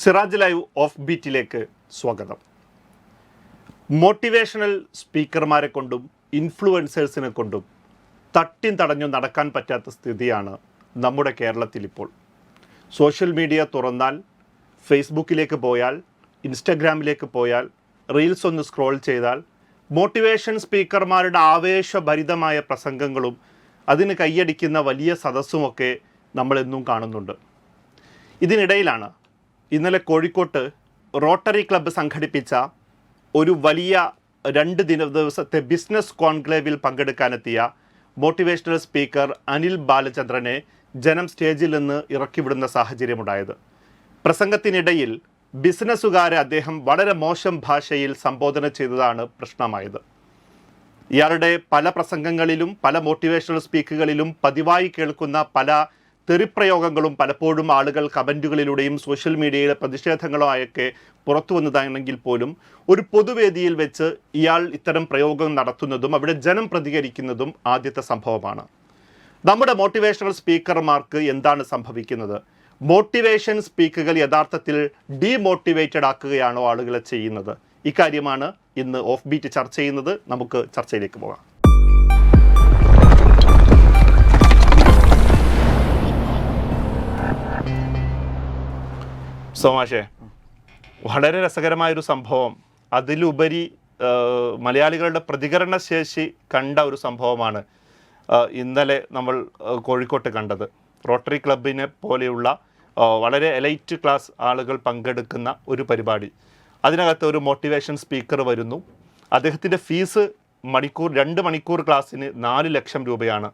Siraj live of ബീറ്റിലേക്ക് സ്വാഗതം. Motivational സ്പീക്കർമാരെ കൊണ്ടും ഇൻഫ്ലുവൻസേഴ്സിനെ കൊണ്ടും തട്ടിൻ തടഞ്ഞു നടക്കാൻ പറ്റാത്ത സ്ഥിതിയാണ് നമ്മുടെ കേരളത്തിൽ ഇപ്പോൾ സോഷ്യൽ മീഡിയ തുറന്നാൽ ഫേസ്ബുക്കിലേക്ക് പോയാൽ ഇൻസ്റ്റഗ്രാമിലേക്ക് പോയാൽ റീൽസ് ഒന്ന് സ്ക്രോൾ ചെയ്താൽ മോട്ടിവേഷൻ സ്പീക്കർമാരുടെ ആവേശഭരിതമായ പ്രസംഗങ്ങളും അതിന് കൈയടിക്കുന്ന വലിയ സദസ്സുമൊക്കെ നമ്മളെന്നും കാണുന്നുണ്ട്. ഇതിനിടയിലാണ് ഇന്നലെ കോഴിക്കോട്ട് റോട്ടറി ക്ലബ്ബ് സംഘടിപ്പിച്ച ഒരു വലിയ രണ്ട് ദിന ദിവസത്തെ ബിസിനസ് കോൺക്ലേവിൽ പങ്കെടുക്കാനെത്തിയ മോട്ടിവേഷണൽ സ്പീക്കർ അനിൽ ബാലചന്ദ്രനെ ജനം സ്റ്റേജിൽ നിന്ന് ഇറക്കിവിടുന്ന സാഹചര്യമുണ്ടായത്. പ്രസംഗത്തിനിടയിൽ ബിസിനസ്സുകാരെ അദ്ദേഹം വളരെ മോശം ഭാഷയിൽ സംബോധന ചെയ്തതാണ് പ്രശ്നമായത്. ഇയാളുടെ പല പ്രസംഗങ്ങളിലും പല മോട്ടിവേഷണൽ സ്പീക്കുകളിലും പതിവായി കേൾക്കുന്ന പല തെറിപ്രയോഗങ്ങളും പലപ്പോഴും ആളുകൾ കമന്റുകളിലൂടെയും സോഷ്യൽ മീഡിയയിലെ പ്രതിഷേധങ്ങളുമായൊക്കെ പുറത്തു വന്നതാണെങ്കിൽ പോലും ഒരു പൊതുവേദിയിൽ വെച്ച് ഇയാൾ ഇത്തരം പ്രയോഗം നടത്തുന്നതും അവിടെ ജനം പ്രതികരിക്കുന്നതും ആദ്യത്തെ സംഭവമാണ്. നമ്മുടെ മോട്ടിവേഷണൽ സ്പീക്കർമാർക്ക് എന്താണ് സംഭവിക്കുന്നത്? മോട്ടിവേഷൻ സ്പീക്കുകൾ യഥാർത്ഥത്തിൽ ഡീമോട്ടിവേറ്റഡ് ആക്കുകയാണോ ആളുകളെ ചെയ്യുന്നത്? ഇക്കാര്യമാണ് ഇന്ന് ഓഫ് ബീറ്റ് ചർച്ച ചെയ്യുന്നത്. നമുക്ക് ചർച്ചയിലേക്ക് പോകാം. സോമാഷേ വളരെ രസകരമായൊരു സംഭവം. അതിലുപരി മലയാളികളുടെ പ്രതികരണ ശേഷി കണ്ട ഒരു സംഭവമാണ് ഇന്നലെ നമ്മൾ കോഴിക്കോട്ട് കണ്ടത്. റോട്ടറി ക്ലബിനെ പോലെയുള്ള വളരെ എലൈറ്റ് ക്ലാസ് ആളുകൾ പങ്കെടുക്കുന്ന ഒരു പരിപാടി. അതിനകത്ത് ഒരു മോട്ടിവേഷൻ സ്പീക്കർ വരുന്നു. അദ്ദേഹത്തിന്റെ ഫീസ് മണിക്കൂർ രണ്ട് മണിക്കൂർ ക്ലാസ്സിന് നാല് ലക്ഷം രൂപയാണ്.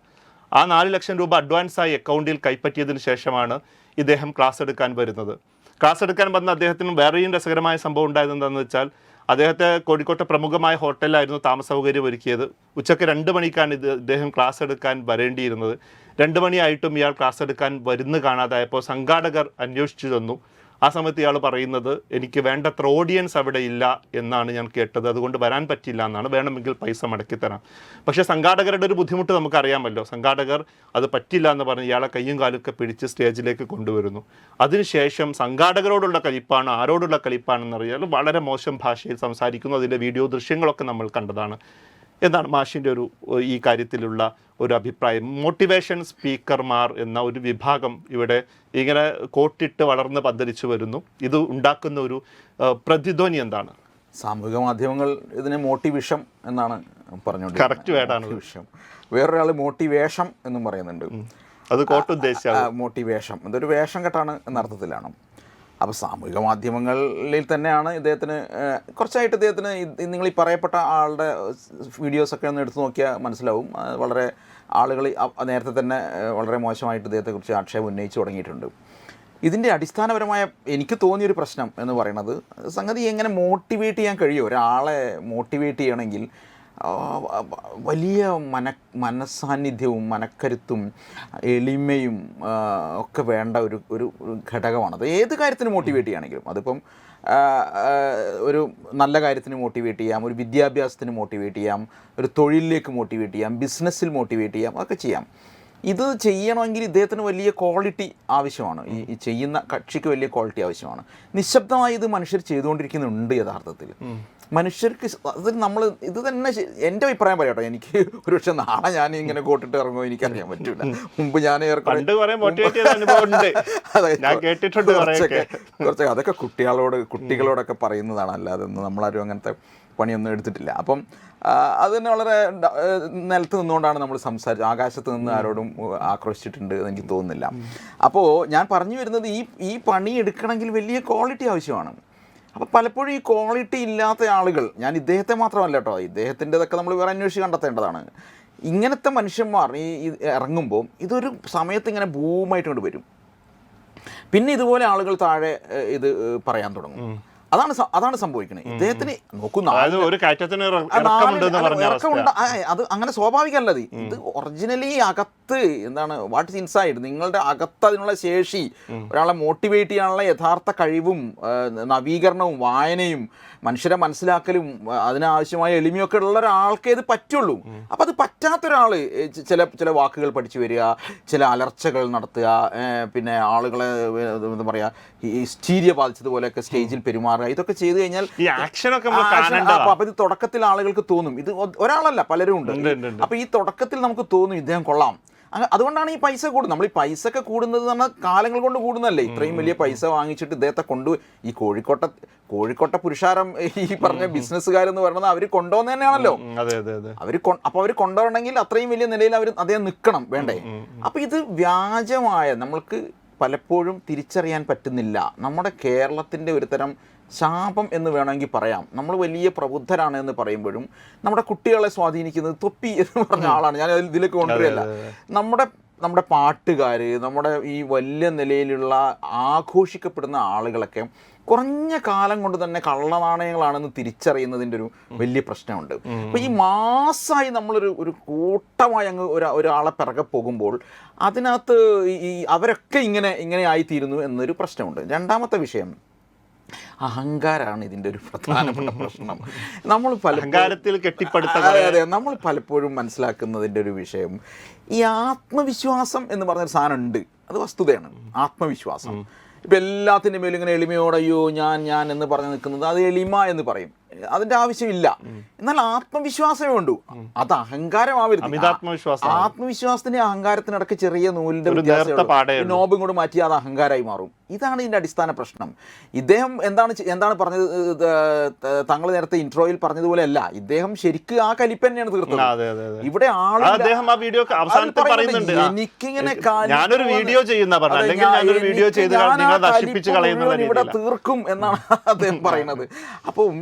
ആ നാല് ലക്ഷം രൂപ അഡ്വാൻസായി അക്കൗണ്ടിൽ കൈപ്പറ്റിയതിന് ശേഷമാണ് ഇദ്ദേഹം ക്ലാസ് എടുക്കാൻ വരുന്നത്. ക്ലാസ് എടുക്കാൻ വന്ന അദ്ദേഹത്തിന് വേറെയും രസകരമായ സംഭവം ഉണ്ടായത് എന്താണെന്ന് വെച്ചാൽ അദ്ദേഹത്തെ കോഴിക്കോട്ടെ പ്രമുഖമായ ഹോട്ടലിലായിരുന്നു താമസ സൗകര്യം ഒരുക്കിയത്. ഉച്ചയ്ക്ക് രണ്ട് മണിക്കാണ് ഇത് ഇദ്ദേഹം ക്ലാസ് എടുക്കാൻ വരേണ്ടിയിരുന്നത്. രണ്ട് മണിയായിട്ടും ഇയാൾ ക്ലാസ് എടുക്കാൻ വരുന്നു കാണാതായപ്പോൾ സംഘാടകർ അന്വേഷിച്ചു തന്നു. ആ സമയത്ത് ഇയാൾ പറയുന്നത് എനിക്ക് വേണ്ടത്ര ഓഡിയൻസ് അവിടെ ഇല്ല എന്നാണ് ഞാൻ കേട്ടത്. അതുകൊണ്ട് വരാൻ പറ്റില്ല എന്നാണ്. വേണമെങ്കിൽ പൈസ മടക്കി തരാം. പക്ഷേ സംഘാടകരുടെ ഒരു ബുദ്ധിമുട്ട് നമുക്കറിയാമല്ലോ. സംഘാടകർ അത് പറ്റില്ല എന്ന് പറഞ്ഞ് ഇയാളെ കയ്യും കാലൊക്കെ പിടിച്ച് സ്റ്റേജിലേക്ക് കൊണ്ടുവരുന്നു. അതിനുശേഷം സംഘാടകരോടുള്ള കളിപ്പാണ് ആരോടുള്ള കളിപ്പാണെന്നറിയാൽ വളരെ മോശം ഭാഷയിൽ സംസാരിക്കുന്നു. അതിന്റെ വീഡിയോ ദൃശ്യങ്ങളൊക്കെ നമ്മൾ കണ്ടതാണ്. എന്താണ് മാഷിന്റെ ഒരു ഈ കാര്യത്തിലുള്ള ഒരു അഭിപ്രായം. മോട്ടിവേഷൻ സ്പീക്കർമാർ എന്ന ഒരു വിഭാഗം ഇവിടെ ഇങ്ങനെ കോട്ടിട്ട് വളർന്ന് പന്തലിച്ചു വരുന്നു. ഇത് ഉണ്ടാക്കുന്ന ഒരു പ്രതിധ്വനി എന്താണ്? സാമൂഹിക മാധ്യമങ്ങൾ ഇതിനെ മോട്ടിവിഷം എന്നാണ് പറഞ്ഞുകൊണ്ടിരിക്കുന്നത്. കറക്റ്റ് വേർഡാണ് വിഷം വേറൊരാൾ മോട്ടിവേഷം എന്നും പറയുന്നുണ്ട്. അത് കോട്ട് ഉദ്ദേശിച്ചാണ് മോട്ടിവേഷം. ഇതൊരു വേഷം കെട്ടാണ് എന്ന അർത്ഥത്തിലാണ് അപ്പോൾ സാമൂഹിക മാധ്യമങ്ങളിൽ തന്നെയാണ് ഇദ്ദേഹത്തിന് കുറച്ചായിട്ട് ഇദ്ദേഹത്തിന് നിങ്ങൾ ഈ പറയപ്പെട്ട ആളുടെ വീഡിയോസൊക്കെ ഒന്ന് എടുത്തു നോക്കിയാൽ മനസ്സിലാവും. വളരെ ആളുകൾ നേരത്തെ തന്നെ വളരെ മോശമായിട്ട് ഇദ്ദേഹത്തെക്കുറിച്ച് ആക്ഷേപം ഉന്നയിച്ചു തുടങ്ങിയിട്ടുണ്ട്. ഇതിന്റെ അടിസ്ഥാനപരമായ എനിക്ക് തോന്നിയൊരു പ്രശ്നം എന്ന് പറയുന്നത് സംഗതി എങ്ങനെ മോട്ടിവേറ്റ് ചെയ്യാൻ കഴിയുമോ ഒരാളെ മോട്ടിവേറ്റ് ചെയ്യണമെങ്കിൽ വലിയ മന മനസാന്നിധ്യവും മനക്കരുത്തും എളിമയും ഒക്കെ വേണ്ട ഒരു ഒരു ഘടകമാണത്. ഏത് കാര്യത്തിന് മോട്ടിവേറ്റ് ചെയ്യുകയാണെങ്കിലും അതിപ്പം ഒരു നല്ല കാര്യത്തിന് മോട്ടിവേറ്റ് ചെയ്യാം ഒരു വിദ്യാഭ്യാസത്തിന് മോട്ടിവേറ്റ് ചെയ്യാം ഒരു തൊഴിലിലേക്ക് മോട്ടിവേറ്റ് ചെയ്യാം ബിസിനസ്സിൽ മോട്ടിവേറ്റ് ചെയ്യാം ഒക്കെ ചെയ്യാം. ഇത് ചെയ്യണമെങ്കിൽ ഇദ്ദേഹത്തിന് വലിയ ക്വാളിറ്റി ആവശ്യമാണ്. ഈ ചെയ്യുന്ന കക്ഷിക്ക് വലിയ ക്വാളിറ്റി ആവശ്യമാണ്. നിശബ്ദമായി ഇത് മനുഷ്യർ ചെയ്തുകൊണ്ടിരിക്കുന്നുണ്ട് യഥാർത്ഥത്തിൽ. മനുഷ്യർക്ക് അത് നമ്മൾ ഇത് തന്നെ എന്റെ അഭിപ്രായം പറയാം കേട്ടോ. എനിക്ക് ഒരു പക്ഷെ നാളെ ഞാൻ ഇങ്ങനെ കോട്ടിട്ട് ഇറങ്ങുമോ എനിക്കറിയാൻ പറ്റില്ല മുമ്പ് ഞാൻ കേട്ടിട്ടുണ്ട് കുറച്ചൊക്കെ കുറച്ചൊക്കെ അതൊക്കെ കുട്ടികളോട് കുട്ടികളോടൊക്കെ പറയുന്നതാണ്. അല്ലാതെ നമ്മളാരും അങ്ങനത്തെ പണിയൊന്നും എടുത്തിട്ടില്ല. അപ്പം അത് തന്നെ വളരെ നിലത്ത് നിന്നുകൊണ്ടാണ് നമ്മൾ സംസാരിച്ചത് ആകാശത്ത് നിന്ന് ആരോടും ആക്രോശിച്ചിട്ടുണ്ട് എന്ന് എനിക്ക് തോന്നുന്നില്ല. അപ്പോൾ ഞാൻ പറഞ്ഞു വരുന്നത് ഈ ഈ പണി എടുക്കണമെങ്കിൽ വലിയ ക്വാളിറ്റി ആവശ്യമാണ്. അപ്പോൾ പലപ്പോഴും ഈ ക്വാളിറ്റി ഇല്ലാത്ത ആളുകൾ ഞാൻ ഇദ്ദേഹത്തെ മാത്രമല്ല കേട്ടോ ഇദ്ദേഹത്തിന്റെതൊക്കെ നമ്മൾ വേറെ അന്വേഷിച്ച് കണ്ടെത്തേണ്ടതാണ്. ഇങ്ങനത്തെ മനുഷ്യന്മാർ ഈ ഇറങ്ങുമ്പോൾ ഇതൊരു സമയത്ത് ഇങ്ങനെ ഭൂമായിട്ട് കൊണ്ട് വരും. പിന്നെ ഇതുപോലെ ആളുകൾ താഴെ ഇത് പറയാൻ തുടങ്ങും. അതാണ് അതാണ് സംഭവിക്കുന്നത് ഇദ്ദേഹത്തിന് നോക്കുന്ന അത് അങ്ങനെ സ്വാഭാവികമല്ലത് ഇത് ഒറിജിനലി അകത്ത് എന്താണ് വാട്ട് ഇൻസൈഡ് നിങ്ങളുടെ അകത്ത് അതിനുള്ള ശേഷി ഒരാളെ മോട്ടിവേറ്റ് ചെയ്യാനുള്ള യഥാർത്ഥ കഴിവും നവീകരണവും വായനയും മനുഷ്യരെ മനസ്സിലാക്കലും അതിനാവശ്യമായ എളിമയൊക്കെ ഉള്ള ഒരാൾക്കേ ഇത് പറ്റുള്ളൂ. അപ്പം അത് പറ്റാത്ത ഒരാൾ ചില ചില വാക്കുകൾ പഠിച്ചു വരിക ചില അലർച്ചകൾ നടത്തുക പിന്നെ ആളുകളെ എന്താ പറയുക ഈ സ്റ്റീരിയ ബാധിച്ചതുപോലെയൊക്കെ സ്റ്റേജിൽ പെരുമാറുക ഇതൊക്കെ ചെയ്തു കഴിഞ്ഞാൽ അപ്പൊ- ഇത് തുടക്കത്തിൽ ആളുകൾക്ക് തോന്നും. ഇത് ഒരാളല്ല പലരും ഉണ്ട്. അപ്പൊ ഈ തുടക്കത്തിൽ നമുക്ക് തോന്നും ഇദ്ദേഹം കൊള്ളാം. അതുകൊണ്ടാണ് ഈ പൈസ കൂടുന്നത്. നമ്മൾ ഈ പൈസ ഒക്കെ കൂടുന്നത് നമ്മൾ കാലങ്ങൾ കൊണ്ട് കൂടുന്നതല്ലേ? ഇത്രയും വലിയ പൈസ വാങ്ങിച്ചിട്ട് ഇദ്ദേഹത്തെ കൊണ്ടു ഈ കോഴിക്കോട്ട കോഴിക്കോട്ട പുരുഷാരം ഈ പറഞ്ഞ ബിസിനസ്സുകാരെന്ന് പറയുന്നത് അവർ കൊണ്ടുവന്ന് തന്നെയാണല്ലോ. അവർ അപ്പൊ അവർ കൊണ്ടുവരണമെങ്കിൽ അത്രയും വലിയ നിലയിൽ അവർ അദ്ദേഹം നിൽക്കണം വേണ്ടേ? അപ്പൊ ഇത് വ്യാജമായ നമ്മൾക്ക് പലപ്പോഴും തിരിച്ചറിയാൻ പറ്റുന്നില്ല. നമ്മുടെ കേരളത്തിന്റെ ഒരു തരം ശാപം എന്ന് വേണമെങ്കിൽ പറയാം. നമ്മൾ വലിയ പ്രബുദ്ധരാണ് എന്ന് പറയുമ്പോഴും നമ്മുടെ കുട്ടികളെ സ്വാധീനിക്കുന്നത് തൊപ്പി എന്ന് പറഞ്ഞ ആളാണ്. ഞാൻ അതിൽ ഇതിലേക്ക് കൊണ്ടുവരില്ല നമ്മുടെ നമ്മുടെ പാട്ടുകാർ നമ്മുടെ ഈ വലിയ നിലയിലുള്ള ആഘോഷിക്കപ്പെടുന്ന ആളുകളൊക്കെ കുറഞ്ഞ കാലം കൊണ്ട് തന്നെ കള്ളനാണയങ്ങളാണെന്ന് തിരിച്ചറിയുന്നതിന്റെ ഒരു വലിയ പ്രശ്നമുണ്ട്. അപ്പോൾ ഈ മാസമായി നമ്മളൊരു ഒരു കൂട്ടമായി അങ്ങ് ഒരു ഒരാളെ പിറകെ പോകുമ്പോൾ അതിനകത്ത് ഈ അവരൊക്കെ ഇങ്ങനെ ഇങ്ങനെ ആയിത്തീരുന്നു എന്നൊരു പ്രശ്നമുണ്ട്. രണ്ടാമത്തെ വിഷയം അഹങ്കാരമാണ് ഇതിന്റെ ഒരു പ്രധാനപ്പെട്ട പ്രശ്നം. നമ്മൾ അഹങ്കാരത്തിൽ കെട്ടിപ്പടുത്ത നമ്മൾ പലപ്പോഴും മനസ്സിലാക്കുന്നതിന്റെ ഒരു വിഷയം. ഈ ആത്മവിശ്വാസം എന്ന് പറഞ്ഞൊരു സാധനം ഉണ്ട് അത് വസ്തുതയാണ്. ആത്മവിശ്വാസം. ഇപ്പം എല്ലാത്തിന്റെ മേലും ഇങ്ങനെ എളിമയോടെ അയ്യോ ഞാൻ ഞാൻ എന്ന് പറഞ്ഞു നിൽക്കുന്നത് അത് എളിമ എന്ന് പറയും. അതിന്റെ ആവശ്യമില്ല. എന്നാൽ ആത്മവിശ്വാസമേ ഉണ്ടു അത് അഹങ്കാരമാവരുത്. ആത്മവിശ്വാസത്തിന് അഹങ്കാരത്തിനടക്ക് അഹങ്കാരത്തിനിടയ്ക്ക് ചെറിയ നൂലിന്റെ വ്യത്യാസം നോബും കൂടെ മാറ്റി അത് അഹങ്കാരമായി മാറും. ഇതാണ് ഇതിന്റെ അടിസ്ഥാന പ്രശ്നം. ഇദ്ദേഹം എന്താണ് എന്താണ് പറഞ്ഞത് തങ്ങൾ നേരത്തെ ഇൻട്രോയിൽ പറഞ്ഞതുപോലെ അല്ല ഇദ്ദേഹം ശരിക്കും ആ കലിപ്പ് തന്നെയാണ് തീർത്തത്. ഇവിടെ എനിക്കിങ്ങനെ ഞാനൊരു വീഡിയോ ചെയ്യുന്ന വീഡിയോ ചെയ്ത് ഇവിടെ തീർക്കും എന്നാണ് അദ്ദേഹം പറയുന്നത്. അപ്പം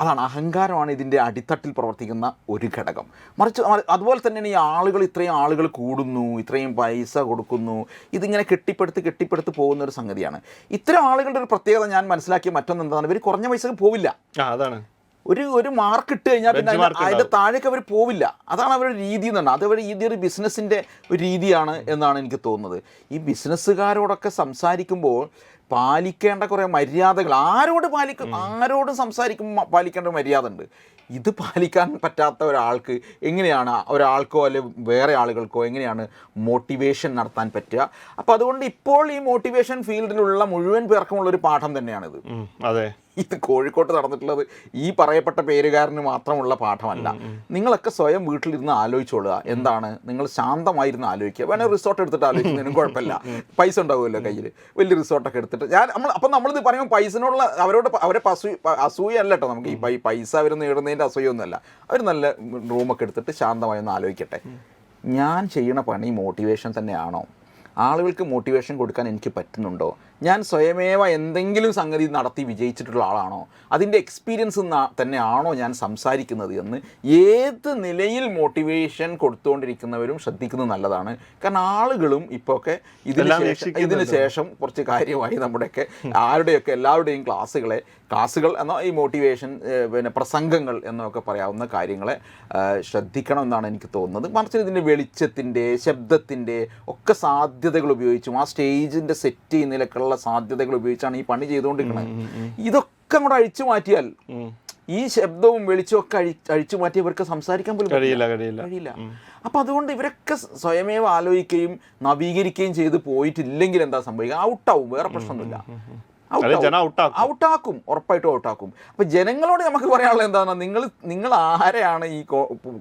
അതാണ് അഹങ്കാരമാണ് ഇതിന്റെ അടിത്തട്ടിൽ പ്രവർത്തിക്കുന്ന ഒരു ഘടകം. മറിച്ച് അതുപോലെ തന്നെയാണ് ഈ ആളുകൾ ഇത്രയും ആളുകൾ കൂടുന്നു ഇത്രയും പൈസ കൊടുക്കുന്നു ഇതിങ്ങനെ കെട്ടിപ്പടുത്ത് കെട്ടിപ്പടുത്ത് പോകുന്ന ഒരു സംഗതിയാണ്. ഇത്തരം ആളുകളുടെ ഒരു പ്രത്യേകത ഞാൻ മനസ്സിലാക്കിയ മറ്റൊന്ന് എന്താണ് ഇവർ കുറഞ്ഞ പൈസക്ക് പോവില്ല. അതാണ്. ഒരു ഒരു മാർക്ക് ഇട്ട് കഴിഞ്ഞാൽ പിന്നെ അതിന്റെ താഴേക്ക് അവർ പോവില്ല. അതാണ് അവരുടെ രീതി എന്നാണ്. അത് അവരുടെ രീതി ഒരു ബിസിനസ്സിന്റെ ഒരു രീതിയാണ് എന്നാണ് എനിക്ക് തോന്നുന്നത്. ഈ ബിസിനസ്സുകാരോടൊക്കെ സംസാരിക്കുമ്പോൾ പാലിക്കേണ്ട കുറേ മര്യാദകൾ. ആരോട് പാലിക്കും ആരോട് സംസാരിക്കുമ്പോൾ പാലിക്കേണ്ട മര്യാദ ഉണ്ട് ഇത് പാലിക്കാൻ പറ്റാത്ത ഒരാൾക്ക് എങ്ങനെയാണ് ഒരാൾക്കോ അല്ലെ വേറെ ആളുകൾക്കോ എങ്ങനെയാണ് മോട്ടിവേഷൻ നടത്താൻ പറ്റുക? അപ്പോൾ അതുകൊണ്ട് ഇപ്പോൾ ഈ മോട്ടിവേഷൻ ഫീൽഡിലുള്ള മുഴുവൻ പേർക്കുമുള്ള ഒരു പാഠം തന്നെയാണിത്. അതെ. ഇത് കോഴിക്കോട്ട് നടന്നിട്ടുള്ളത് ഈ പറയപ്പെട്ട പേരുകാരന് മാത്രമുള്ള പാഠമല്ല. നിങ്ങളൊക്കെ സ്വയം വീട്ടിലിരുന്ന് ആലോചിച്ചോളുക. എന്താണ്? നിങ്ങൾ ശാന്തമായിരുന്ന് ആലോചിക്കുക. വേണേൽ റിസോർട്ട് എടുത്തിട്ട് ആലോചിക്കുന്നതിനും കുഴപ്പമില്ല. പൈസ ഉണ്ടാവുമല്ലോ കയ്യിൽ വലിയ റിസോർട്ടൊക്കെ എടുത്തിട്ട്. ഞാൻ നമ്മൾ അപ്പം നമ്മളിത് പറയുമ്പോൾ പൈസനോടുള്ള അവരോട് അവരെ അസൂയ അസൂയല്ല കേട്ടോ നമുക്ക്. ഈ പൈസ അവർ നേടുന്നതിന്റെ അസൂയൊന്നുമല്ല. അവർ നല്ല റൂമൊക്കെ എടുത്തിട്ട് ശാന്തമായി ഒന്ന് ആലോചിക്കട്ടെ ഞാൻ ചെയ്യണ പണി മോട്ടിവേഷൻ തന്നെയാണോ? ആളുകൾക്ക് മോട്ടിവേഷൻ കൊടുക്കാൻ എനിക്ക് പറ്റുന്നുണ്ടോ? ഞാൻ സ്വയമേവ എന്തെങ്കിലും സംഗതി നടത്തി വിജയിച്ചിട്ടുള്ള ആളാണോ? അതിന്റെ എക്സ്പീരിയൻസ് തന്നെയാണോ ഞാൻ സംസാരിക്കുന്നത് എന്ന് ഏത് നിലയിൽ മോട്ടിവേഷൻ കൊടുത്തുകൊണ്ടിരിക്കുന്നവരും ശ്രദ്ധിക്കുന്നത് നല്ലതാണ്. കാരണം ആളുകളും ഇപ്പോൾ ഒക്കെ ഇതിന് ശേഷം ഇതിന് ശേഷം കുറച്ച് കാര്യമായി നമ്മുടെയൊക്കെ ആരുടെയൊക്കെ എല്ലാവരുടെയും ക്ലാസ്സുകളെ ക്ലാസ്സുകൾ എന്നോ ഈ മോട്ടിവേഷൻ പിന്നെ പ്രസംഗങ്ങൾ എന്നൊക്കെ പറയാവുന്ന കാര്യങ്ങളെ ശ്രദ്ധിക്കണം എന്നാണ് എനിക്ക് തോന്നുന്നത്. മറിച്ച് ഇതിന്റെ വെളിച്ചത്തിന്റെ ശബ്ദത്തിന്റെ ഒക്കെ സാധ്യതകൾ ഉപയോഗിച്ചും ആ സ്റ്റേജിന്റെ സെറ്റ് ചെയ്യുന്നതിലൊക്കെയുള്ള സാധ്യതകൾ ഉപയോഗിച്ചാണ് ഈ പണി ചെയ്തുകൊണ്ടിരിക്കുന്നത്. ഇതൊക്കെ അങ്ങോട്ട് അഴിച്ചു മാറ്റിയാൽ ഈ ശബ്ദവും വെളിച്ചവും ഒക്കെ അഴിച്ചു മാറ്റി ഇവർക്ക് സംസാരിക്കാൻ പോലും കഴിയില്ല കഴിയില്ല. കഴിയില്ല. അപ്പം അതുകൊണ്ട് ഇവരൊക്കെ സ്വയമേവ ആലോചിക്കുകയും നവീകരിക്കുകയും ചെയ്ത് പോയിട്ടില്ലെങ്കിൽ എന്താ സംഭവിക്കുക? ഔട്ടാവും വേറെ പ്രശ്നമൊന്നുമില്ല. ഔട്ടാക്കും ഉറപ്പായിട്ടും ഔട്ടാക്കും അപ്പോൾ ജനങ്ങളോട് നമുക്ക് പറയാനുള്ളത് എന്താണ് നിങ്ങൾ നിങ്ങൾ ആരെയാണ് ഈ